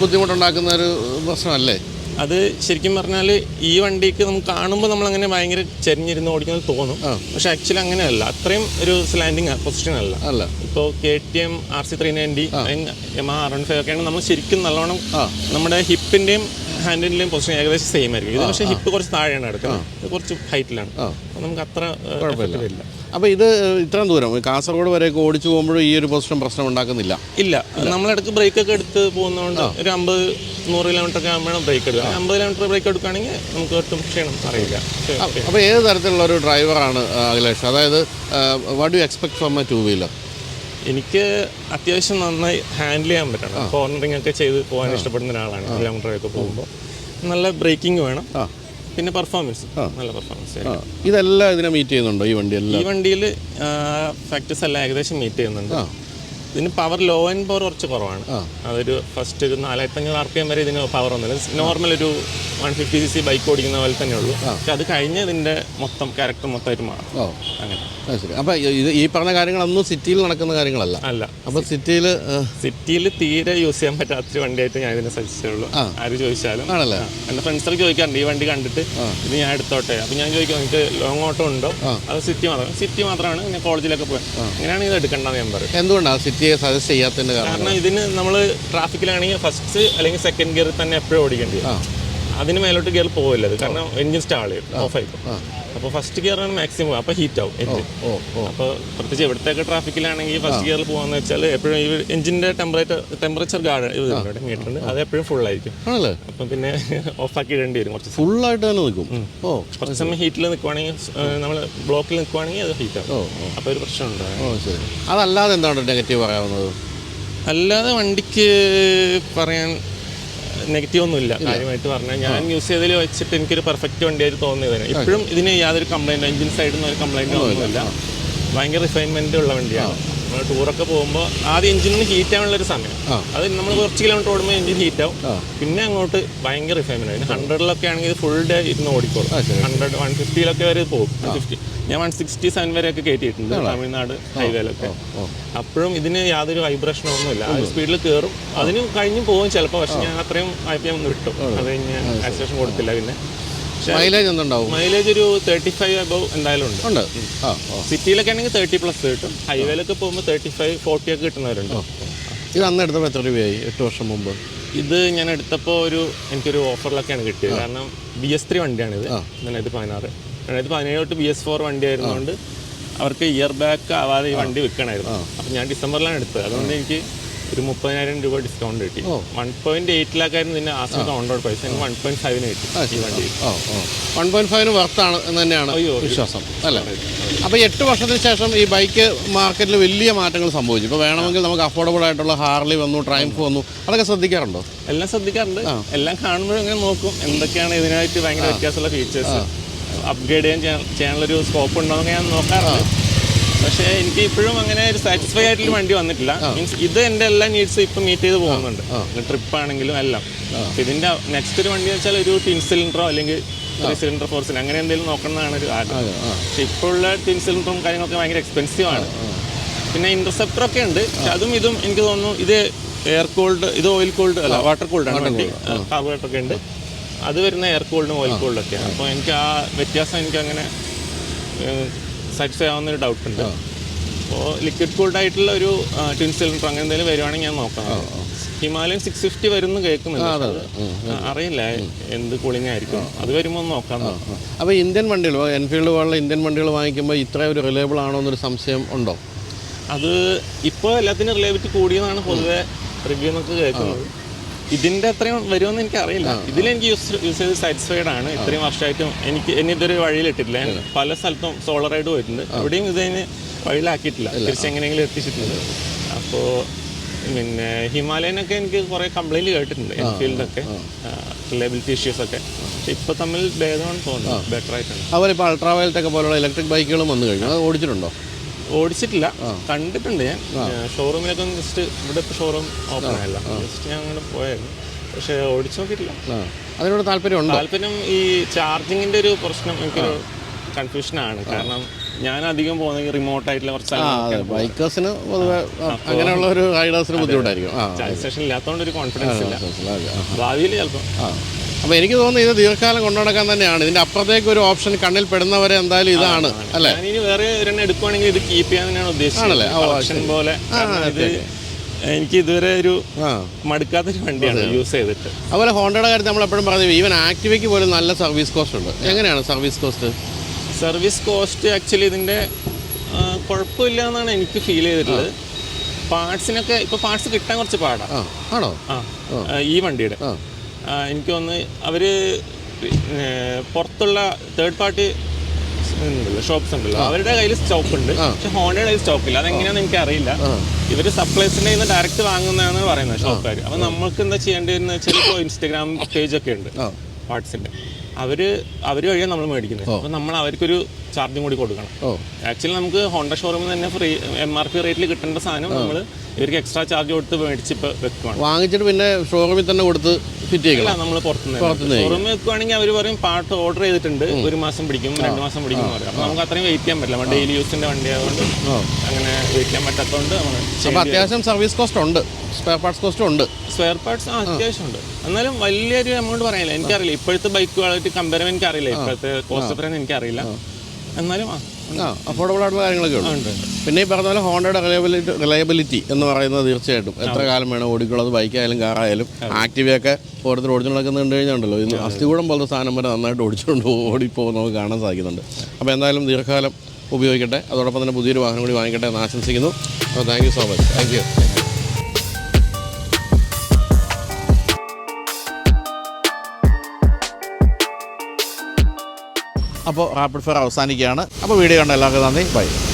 ബുദ്ധിമുട്ടുണ്ടാക്കുന്ന ഒരു പ്രശ്നമല്ലേ? അത് ശരിക്കും പറഞ്ഞാൽ ഈ വണ്ടിക്ക് നമുക്ക് കാണുമ്പോൾ നമ്മളങ്ങനെ ഭയങ്കര ചെരിഞ്ഞിരുന്ന് ഓടിക്കുന്നത് തോന്നും. പക്ഷെ ആക്ച്വലി അങ്ങനെയല്ല. അത്രയും ഒരു സ്ലാൻഡിങ് പൊസിഷൻ അല്ല. അല്ല. ഇപ്പോൾ K T M R C three ninety M R one five ഒക്കെയാണ് നമ്മൾ ശരിക്കും നല്ലോണം നമ്മുടെ ഹിപ്പിന്റെയും ഹാൻഡിന്റെയും പൊസിഷൻ ഏകദേശം സെയിം ആയിരിക്കും. ഇത് പക്ഷേ ഹിപ്പ് കുറച്ച് താഴെയാണ് എടുക്കുന്നത്. കുറച്ച് ഹൈറ്റിലാണ് നമുക്ക് അത്ര വരില്ല. അപ്പോൾ ഇത് ഇത്രയും ദൂരം. കാസർഗോഡ് വരെയൊക്കെ ഓടിച്ചു പോകുമ്പോഴും ഈ ഒരു പൊസിഷൻ പ്രശ്നം ഉണ്ടാക്കുന്നില്ല. ഇല്ല. നമ്മളിടക്ക് ബ്രേക്ക് ഒക്കെ എടുത്ത് പോകുന്നതുകൊണ്ട് ഒരു അമ്പത് നൂറ് കിലോമീറ്റർ ഒക്കെ ആകുമ്പോഴാണ് ബ്രേക്ക് എടുക്കുക. അമ്പത് കിലോമീറ്റർ ബ്രേക്ക് എടുക്കുകയാണെങ്കിൽ നമുക്ക് ഒട്ടും ക്ഷീണം അറിയില്ല. അപ്പോൾ ഏത് തരത്തിലുള്ള ഒരു ഡ്രൈവറാണ് അഖിലേഷ്? അതായത് what you expect from a two wheeler എനിക്ക് അത്യാവശ്യം നന്നായി ഹാൻഡിൽ ചെയ്യാൻ പറ്റണം. കോർണറിങ് ഒക്കെ ചെയ്ത് പോകാൻ ഇഷ്ടപ്പെടുന്ന ഒരാളാണ്. കിലോമീറ്ററൊക്കെ പോകുമ്പോൾ. നല്ല ബ്രേക്കിംഗ് വേണം. പിന്നെ പെർഫോമൻസ് നല്ല പെർഫോമൻസ് ഇതെല്ലാം ഇതിനെ മീറ്റ് ചെയ്യുന്നുണ്ടോ? ഈ വണ്ടി ഈ വണ്ടിയിൽ ഫാക്ടേഴ്സ് എല്ലാം ഏകദേശം മീറ്റ് ചെയ്യുന്നുണ്ട്. ഇതിന് പവർ ലോ ആൻഡ് പവർ കുറച്ച് കുറവാണ്. അതൊരു ഫസ്റ്റ് ഒരു നാലായിരത്തി അഞ്ഞൂറ് ആർ പി എം വരെ ഇതിന് പവർ ഒന്നുമില്ല. നോർമൽ ഒരു one fifty C C bike ഓടിക്കുന്ന പോലെ തന്നെ ഉള്ളൂ. പക്ഷെ അത് കഴിഞ്ഞ് ഇതിന്റെ മൊത്തം ക്യാരക്ടർ മൊത്തമായിട്ട് മാറും. അങ്ങനെ. ശരി. അപ്പോൾ ഇത് ഈ പറഞ്ഞ കാര്യങ്ങളൊന്നും സിറ്റിയിൽ നടക്കുന്ന കാര്യങ്ങളല്ല. അല്ല. അപ്പോൾ സിറ്റിയിൽ സിറ്റിയിൽ തീരെ യൂസ് ചെയ്യാൻ പറ്റാത്ത പറ്റാത്തൊരു വണ്ടിയായിട്ട് ഞാൻ ഇതിനെ സജസ്റ്റ് ചെയ്യുള്ളൂ. ആര് ചോദിച്ചാലും. ആണല്ലേ? എന്റെ എന്റെ ഫ്രണ്ട്സൊക്കെ ചോദിക്കാറുണ്ട് ഈ വണ്ടി കണ്ടിട്ട് ഇത് ഞാൻ എടുത്തോട്ടെ? അപ്പൊ ഞാൻ ചോദിക്കും എനിക്ക് ലോങ് ഓട്ടോ ഉണ്ടോ? അത് സിറ്റി മാത്രം. സിറ്റി മാത്രമാണ് ഞാൻ കോളേജിലൊക്കെ പോയത് അങ്ങനെയാണ് ഇത് എടുക്കേണ്ടത് ഞാൻ പറയും. എന്തുകൊണ്ടാണ് സിറ്റിയെ സജസ്റ്റ് ചെയ്യാത്തതിന്റെ കാരണം. കാരണം ഇതിന് നമ്മൾ ട്രാഫിക്കിലാണെങ്കിൽ ഫസ്റ്റ് അല്ലെങ്കിൽ സെക്കൻഡ് ഗിയർ തന്നെ എപ്പോഴും ഓടിക്കേണ്ടി വരും. അതിന് മേലോട്ട് ഗിയർ പോവില്ല അത്. കാരണം എഞ്ചിൻ സ്റ്റാൾ ചെയ്യും. ഓഫ് ആയിപ്പോൾ അപ്പോൾ ഫസ്റ്റ് ഗിയറാണ് മാക്സിമം അപ്പോൾ ഹീറ്റ് ആവും എഞ്ചിൻ അപ്പോൾ പ്രത്യേകിച്ച് ഇവിടത്തേക്ക് ട്രാഫിക്കിലാണെങ്കിൽ ഫസ്റ്റ് ഗിയറിൽ പോകാന്ന് വെച്ചാൽ എപ്പോഴും ഈ എഞ്ചിന്റെ ടെമ്പറേച്ചർ ടെമ്പറേച്ചർ ഗാർഡ് ഇവിടെ മീറ്റർ ഉണ്ട് അത് എപ്പോഴും ഫുൾ ആയിരിക്കും. അപ്പൊ പിന്നെ ഓഫാക്കി ഇടേണ്ടി വരും കുറച്ച് ഫുള്ളായിട്ട് തന്നെ നിൽക്കും. ഓ. കുറച്ച് സമയം ഹീറ്റിൽ നിൽക്കുവാണെങ്കിൽ നമ്മൾ ബ്ലോക്കിൽ നിൽക്കുവാണെങ്കിൽ അത് ഹീറ്റ് ആവും. അപ്പോൾ ഒരു പ്രശ്നമുണ്ട്. ശരി. അതല്ലാതെ എന്താണ് നെഗറ്റീവ് പറയാവുന്നത്? അല്ലാതെ വണ്ടിക്ക് പറയാൻ നെഗറ്റീവ് ഒന്നുമില്ല കാര്യമായിട്ട് പറഞ്ഞാൽ ഞാൻ യൂസ് ചെയ്തതിൽ വെച്ചിട്ട് എനിക്കൊരു പെർഫെക്റ്റ് വണ്ടിയായിട്ട് തോന്നിയതിന് ഇപ്പോഴും ഇതിന് യാതൊരു കംപ്ലൈന്റ് എഞ്ചിൻ സൈഡിൽ നിന്ന് ഒരു കംപ്ലൈന്റ് ഒന്നുമില്ല. ഭയങ്കര റിഫൈൻമെന്റ് ഉള്ള വണ്ടിയാണ്. നമ്മൾ ടൂറൊക്കെ പോകുമ്പോൾ ആദ്യം എഞ്ചിനിന് ഹീറ്റ് ആവാനുള്ള ഒരു സമയം. അത് നമ്മൾ കുറച്ച് കിലോമീറ്റർ ഓടുമ്പോൾ എഞ്ചിൻ ഹീറ്റ് ആവും. പിന്നെ അങ്ങോട്ട് ഭയങ്കര റിഫൈൻമെന്റ് ആയിരുന്നു ഹൺഡ്രഡിലൊക്കെ ആണെങ്കിൽ ഫുൾ ഡേ ഇരുന്ന് ഓടിക്കോളും. ഹൺഡ്രഡ് വൺ ഫിഫ്റ്റിയിലൊക്കെ വരെ പോകും. ഫിഫ്റ്റി ഞാൻ വൺ സിക്സ്റ്റി സെവൻ വരെയൊക്കെ കയറ്റിയിട്ടുണ്ട് തമിഴ്നാട് ഹൈവേയിലൊക്കെ. അപ്പോഴും ഇതിന് യാതൊരു വൈബ്രേഷനോ ഒന്നുമില്ല. ആ സ്പീഡിൽ കയറും അതിന് കഴിഞ്ഞ് പോകും ചിലപ്പോൾ പക്ഷെ ഞാൻ അത്രയും ആയിപ്പം ഒന്ന് വിട്ടു അത് കഴിഞ്ഞ് ആക്സിലേഷൻ കൊടുത്തില്ല പിന്നെ. മൈലേജ് എന്തുണ്ടാവും? മൈലേജ് ഒരു തേർട്ടി ഫൈവ് അബവ് എന്തായാലും ഉണ്ട്. ഉണ്ട്. സിറ്റിയിലൊക്കെ ആണെങ്കിൽ തേർട്ടി പ്ലസ് കിട്ടും. ഹൈവേയിലൊക്കെ പോകുമ്പോൾ തേർട്ടി ഫൈവ് ഫോർട്ടി ഒക്കെ കിട്ടുന്നവരുണ്ട് ഇത് അന്ന് എടുത്തപ്പോൾ എത്ര രൂപയായി? എട്ട് വർഷം മുമ്പ്? ഇത് ഞാൻ എടുത്തപ്പോൾ ഒരു എനിക്കൊരു ഓഫറിലൊക്കെയാണ് കിട്ടിയത്. കാരണം ബി എസ് ത്രീ വണ്ടിയാണിത്. രണ്ടായിരത്തി പതിനാറ്. രണ്ടായിരത്തി പതിനേഴ് തൊട്ട് ബി എസ് ഫോർ വണ്ടി ആയിരുന്നുകൊണ്ട് അവർക്ക് ഇയർ ബാക്ക് ആവാതെ ഈ വണ്ടി വിൽക്കണമായിരുന്നു അപ്പം ഞാൻ ഡിസംബറിലാണ് എടുത്തത്. അതുകൊണ്ട് എനിക്ക് ഒരു മുപ്പതിനായിരം രൂപ ഡിസ്കൗണ്ട് കിട്ടി. വൺ പോയിന്റ് എയ്റ്റ് ലാക്കായിരുന്നു ഇതിന്റെ ഓൺ റോഡ് പൈസ. എനിക്ക് വൺ പോയിന്റ് ഫൈവിന് കിട്ടി ഈ വണ്ടി. വൺ പോയിന്റ് ഫൈവിന് വർത്താണ് എന്ന് തന്നെയാണ് അയ്യോ വിശ്വാസം അല്ലേ? അപ്പോൾ എട്ട് വർഷത്തിന് ശേഷം ഈ ബൈക്ക് മാർക്കറ്റിൽ വലിയ മാറ്റങ്ങൾ സംഭവിച്ചു. ഇപ്പോൾ വേണമെങ്കിൽ നമുക്ക് അഫോർഡബിൾ ആയിട്ടുള്ള ഹാർലി വന്നു ട്രൈംഫ് വന്നു. അതൊക്കെ ശ്രദ്ധിക്കാറുണ്ടോ? എല്ലാം ശ്രദ്ധിക്കാറുണ്ട്. എല്ലാം കാണുമ്പോഴും ഇങ്ങനെ നോക്കും. എന്തൊക്കെയാണ് ഇതിനായിട്ട് ഭയങ്കര വ്യത്യാസമുള്ള ഫീച്ചേഴ്സ് അപ്ഗ്രേഡ് ചെയ്യാൻ ചെയ്യാനുള്ളൊരു സ്കോപ്പ് ഉണ്ടോ എന്നൊക്കെ ഞാൻ നോക്കാറുണ്ട്. പക്ഷേ എനിക്ക് ഇപ്പോഴും അങ്ങനെ ഒരു സാറ്റിസ്ഫൈ ആയിട്ടുള്ള വണ്ടി വന്നിട്ടില്ല. മീൻസ് ഇത് എന്റെ എല്ലാ നീഡ്സും ഇപ്പം മീറ്റ് ചെയ്ത് പോകുന്നുണ്ട്. ട്രിപ്പ് ആണെങ്കിലും എല്ലാം. ഇതിന്റെ ഇതിന്റെ നെക്സ്റ്റ് ഒരു വണ്ടി വെച്ചാൽ ഒരു ടിൻ സിലിണ്ടറോ അല്ലെങ്കിൽ ത്രീ സിലിണ്ടർ ഫോർ സിലിണ്ടർ അങ്ങനെ എന്തെങ്കിലും നോക്കണമെന്നാണ് ഒരു ആഗ്രഹം. പക്ഷെ ഇപ്പോഴുള്ള ടിൻ സിലിണ്ടറും കാര്യങ്ങളൊക്കെ ഭയങ്കര എക്സ്പെൻസീവ് ആണ്. പിന്നെ ഇന്റർസെപ്റ്റർ ഒക്കെ ഉണ്ട്. പക്ഷെ അതും ഇതും എനിക്ക് തോന്നുന്നു ഇത് എയർ കൂൾഡ് ഇത് ഓയിൽ കൂൾഡ് അല്ല വാട്ടർ കൂൾഡ് ആണ് വണ്ടി. കാർബോറേറ്റർ ഒക്കെ ഉണ്ട്. അത് വരുന്ന എയർ കൂൾഡും ഓയിൽ കൂൾഡും ഒക്കെയാണ്. അപ്പോൾ എനിക്ക് ആ വ്യത്യാസം എനിക്ക് അങ്ങനെ സാറ്റിസ്ഫൈ ആവുന്ന ഒരു ഡൗട്ട് ഉണ്ട് അപ്പോൾ ലിക്വിഡ് കൂൾഡ് ആയിട്ടുള്ള ഒരു ട്വിൻ സിലിണ്ടർ അങ്ങനെ എന്തെങ്കിലും വരുവാണെങ്കിൽ ഞാൻ നോക്കാം ഹിമാലയൻ സിക്സ് ഫിഫ്റ്റി വരുന്നു കേൾക്കുന്നുണ്ട്. അറിയില്ല. എന്ത് കൂളിംഗ് ആയിരിക്കും. അത് വരുമ്പോൾ നോക്കാം. അപ്പോൾ ഇന്ത്യൻ വണ്ടികൾ എൻഫീൽഡ് പോലുള്ള ഇന്ത്യൻ വണ്ടികൾ വാങ്ങിക്കുമ്പോൾ ഇത്ര ഒരു റിലയബിൾ ആണോ എന്നൊരു സംശയം ഉണ്ടോ? അത് ഇപ്പോൾ എല്ലാത്തിനും റിലേബിലിറ്റി കൂടിയെന്നാണ് പൊതുവെ റിവ്യൂ എന്നൊക്കെ കേൾക്കുന്നത്. ഇതിന്റെ അത്രയും വരുമെന്ന് എനിക്ക് അറിയില്ല ഇതിലെനിക്ക് യൂസ് യൂസ് ചെയ്ത് സാറ്റിസ്ഫൈഡ് ആണ്. ഇത്രയും വർഷമായിട്ടും എനിക്ക് എന്നെ ഇതൊരു വഴിയിലിട്ടിട്ടില്ല. പല സ്ഥലത്തും സോളർ റൈഡ് പോയിട്ടുണ്ട്. എവിടെയും ഇതിന് വഴിയിലാക്കിയിട്ടില്ല. തിരിച്ചെങ്ങനെയെങ്കിലും എത്തിച്ചിട്ടുണ്ട്. അപ്പോൾ പിന്നെ ഹിമാലയനൊക്കെ എനിക്ക് കുറേ കംപ്ലൈന്റ് കേട്ടിട്ടുണ്ട്. എൻഫീൽഡൊക്കെ റിലയബിലിറ്റി ഇഷ്യൂസ് ഒക്കെ പക്ഷെ ഇപ്പോൾ തമ്മിൽ ഭേദമാണ് തോന്നുന്നത് ബെറ്റർ ആയിട്ടുണ്ട് അതുപോലെ ഇപ്പോൾ അൾട്രാവയലറ്റ് ഒക്കെ പോലുള്ള ഇലക്ട്രിക് ബൈക്കുകളും വന്നു കഴിഞ്ഞു. അത് ഓടിച്ചിട്ടുണ്ടോ? ഓടിച്ചിട്ടില്ല. കണ്ടിട്ടുണ്ട് ഞാൻ. ഷോറൂമിലൊക്കെ ജസ്റ്റ് ഇവിടെ ഇപ്പോൾ ഷോറൂം ഓപ്പൺ ആയല്ല. ജസ്റ്റ് ഞാൻ അങ്ങനെ പോയായിരുന്നു. പക്ഷേ ഓടിച്ചു നോക്കിയിട്ടില്ല. അതിനോട് താല്പര്യം ഉണ്ട്? താല്പര്യം ഈ ചാർജിങ്ങിന്റെ ഒരു പ്രശ്നം എനിക്കൊരു കൺഫ്യൂഷനാണ് കാരണം ഞാൻ അധികം പോകുന്നത് റിമോട്ട് ആയിട്ടുള്ള കുറച്ച് ബൈക്കേഴ്സിന് പൊതുവെ അങ്ങനെയുള്ള ഒരു റൈഡേഴ്സിന് ബുദ്ധിമുട്ടായിരിക്കും. ആ ചാർജ് സ്റ്റേഷൻ ഇല്ലാത്തതുകൊണ്ട് ഒരു കോൺഫിഡൻസ് ഇല്ല. ഭാവിയിൽ ചിലപ്പോൾ അപ്പോൾ എനിക്ക് തോന്നുന്നു ഇത് ദീർഘകാലം കൊണ്ടുനടക്കാൻ തന്നെയാണ്. ഇതിന്റെ അപ്പുറത്തേക്ക് ഒരു ഓപ്ഷൻ കണ്ണിൽ പെടുന്നവരെ എന്തായാലും ഇതാണ് അല്ലേ? ഇനി വേറെ ഒരെണ്ണം എടുക്കുവാണെങ്കിൽ ഇത് കീപ്പ് ചെയ്യാൻ തന്നെയാണ് ഉദ്ദേശിച്ചത്. ഓപ്ഷൻ പോലെ. ഇത് എനിക്ക് ഇതുവരെ ഒരു മടുക്കാത്തൊരു വണ്ടിയാണ് യൂസ് ചെയ്തിട്ട്. അതുപോലെ ഹോണ്ടയുടെ കാര്യത്തിൽ നമ്മൾ എപ്പോഴും പറഞ്ഞു ഈവൻ ആക്ടിവയ്ക്ക് പോലും നല്ല സർവീസ് കോസ്റ്റ് ഉണ്ട്. എങ്ങനെയാണ് service cost service cost actually ഇതിന്റെ കുഴപ്പമില്ല എന്നാണ് എനിക്ക് ഫീൽ ചെയ്തിട്ടുള്ളത്. പാർട്സിനൊക്കെ ഇപ്പോൾ പാർട്സ് കിട്ടാൻ കുറച്ച് പാടാണ് ആണോ? ഈ വണ്ടിയുടെ. എനിക്ക് തോന്നുന്നു അവർ പുറത്തുള്ള തേർഡ് പാർട്ടി ഉണ്ടല്ലോ ഷോപ്സ് ഉണ്ടല്ലോ. അവരുടെ കയ്യിൽ സ്റ്റോക്ക് ഉണ്ട്. പക്ഷെ ഹോണ്ടയുടെ കയ്യിൽ സ്റ്റോക്ക് ഇല്ല. അതെങ്ങനെയാണെന്ന് എനിക്ക് അറിയില്ല. ഇവർ സപ്ലൈസിന്റെ നിന്ന് ഡയറക്റ്റ് വാങ്ങുന്നതാണ് പറയുന്നത് ഷോപ്പുകാർ അപ്പൊ നമ്മൾക്ക് എന്താ ചെയ്യേണ്ടതെന്ന് വെച്ചാൽ ഇപ്പോൾ ഇൻസ്റ്റാഗ്രാം പേജ് ഒക്കെ ഉണ്ട്. പാർട്സിന്റെ അവർ അവർ വഴിയാണ് നമ്മൾ മേടിക്കുന്നത്. അപ്പൊ നമ്മൾ അവർക്കൊരു ചാർജും കൂടി കൊടുക്കണം. ആക്ച്വലി നമുക്ക് ഹോണ്ട ഷോറൂമിൽ തന്നെ ഫ്രീ എം ആർ പി റേറ്റിൽ കിട്ടേണ്ട സാധനം നമ്മൾ ഇവർക്ക് എക്സ്ട്രാ ചാർജ് കൊടുത്ത് മേടിച്ച് വെക്കുവാണ്. വാങ്ങിച്ചിട്ട് പിന്നെ ഷോറൂമിൽ തന്നെ കൊടുത്ത് ഫിറ്റ് ചെയ്യുക അല്ല നമ്മൾ പുറത്തുനിന്ന് ഷോറൂമിൽ വെക്കുവാണെങ്കിൽ അവർ പറയും പാർട്ട് ഓർഡർ ചെയ്തിട്ടുണ്ട്. ഒരു മാസം പിടിക്കും രണ്ട് മാസം പിടിക്കും എന്ന് പറയും. അപ്പോൾ നമുക്ക് അത്രയും വെയിറ്റ് ചെയ്യാൻ പറ്റില്ല. ഡെയിലി യൂസിന്റെ വണ്ടി ആയതുകൊണ്ട് അങ്ങനെ വെയിറ്റ് ചെയ്യാൻ പറ്റാത്തതുകൊണ്ട് നമ്മൾ അപ്പോൾ അത്യാവശ്യം സർവീസ് കോസ്റ്റ് ഉണ്ട്. സ്പെയർ പാർട്സ് കോസ്റ്റും ഉണ്ട്. സ്പെയർ പാർട്സ് അത്യാവശ്യം ഉണ്ട്. എന്നാലും വലിയൊരു എമൗണ്ട് പറയാനില്ല. എനിക്കറിയില്ല. ഇപ്പോഴത്തെ ബൈക്കുകളായിട്ട് കമ്പയർ ചെയ്യാൻ എനിക്കറിയില്ല. ഇപ്പോഴത്തെ കോസ്റ്റ് എത്രയാണെന്ന് എനിക്കറിയില്ല. എന്നാലും ആ. അഫോർഡബിൾ ആയിട്ടുള്ള കാര്യങ്ങളൊക്കെ ഉണ്ട് പിന്നെ ഈ പറഞ്ഞ പോലെ ഹോണ്ടയുടെ റിലയബിലിറ്റി റിലയബിലിറ്റി എന്ന് പറയുന്നത് തീർച്ചയായിട്ടും. എത്ര കാലം വേണം ഓടിക്കുള്ളത് ബൈക്കായാലും കാറായാലും ആക്റ്റീവയൊക്കെ ഓരോരുത്തർ ഓടിച്ചുകൊണ്ടൊക്കെ നിന്ന് കണ്ടു കഴിഞ്ഞുണ്ടല്ലോ. ഇന്ന് അസ്ഥികൂടം പോലത്തെ സാധനം വരെ നന്നായിട്ട് ഓടിച്ചുകൊണ്ട് ഓടിപ്പോകുന്ന നമുക്ക് കാണാൻ സാധിക്കുന്നുണ്ട്. അപ്പോൾ എന്തായാലും ദീർഘകാലം ഉപയോഗിക്കട്ടെ. അതോടൊപ്പം തന്നെ പുതിയൊരു വാഹനം കൂടി വാങ്ങിക്കട്ടെ എന്ന് ആശംസിക്കുന്നു. അപ്പോൾ thank you so much thank you അപ്പോൾ റാപ്പിഡ് ഫയർ അവസാനിക്കുകയാണ്. അപ്പോൾ വീഡിയോ കണ്ട എല്ലാവർക്കും നന്ദി. ബൈ.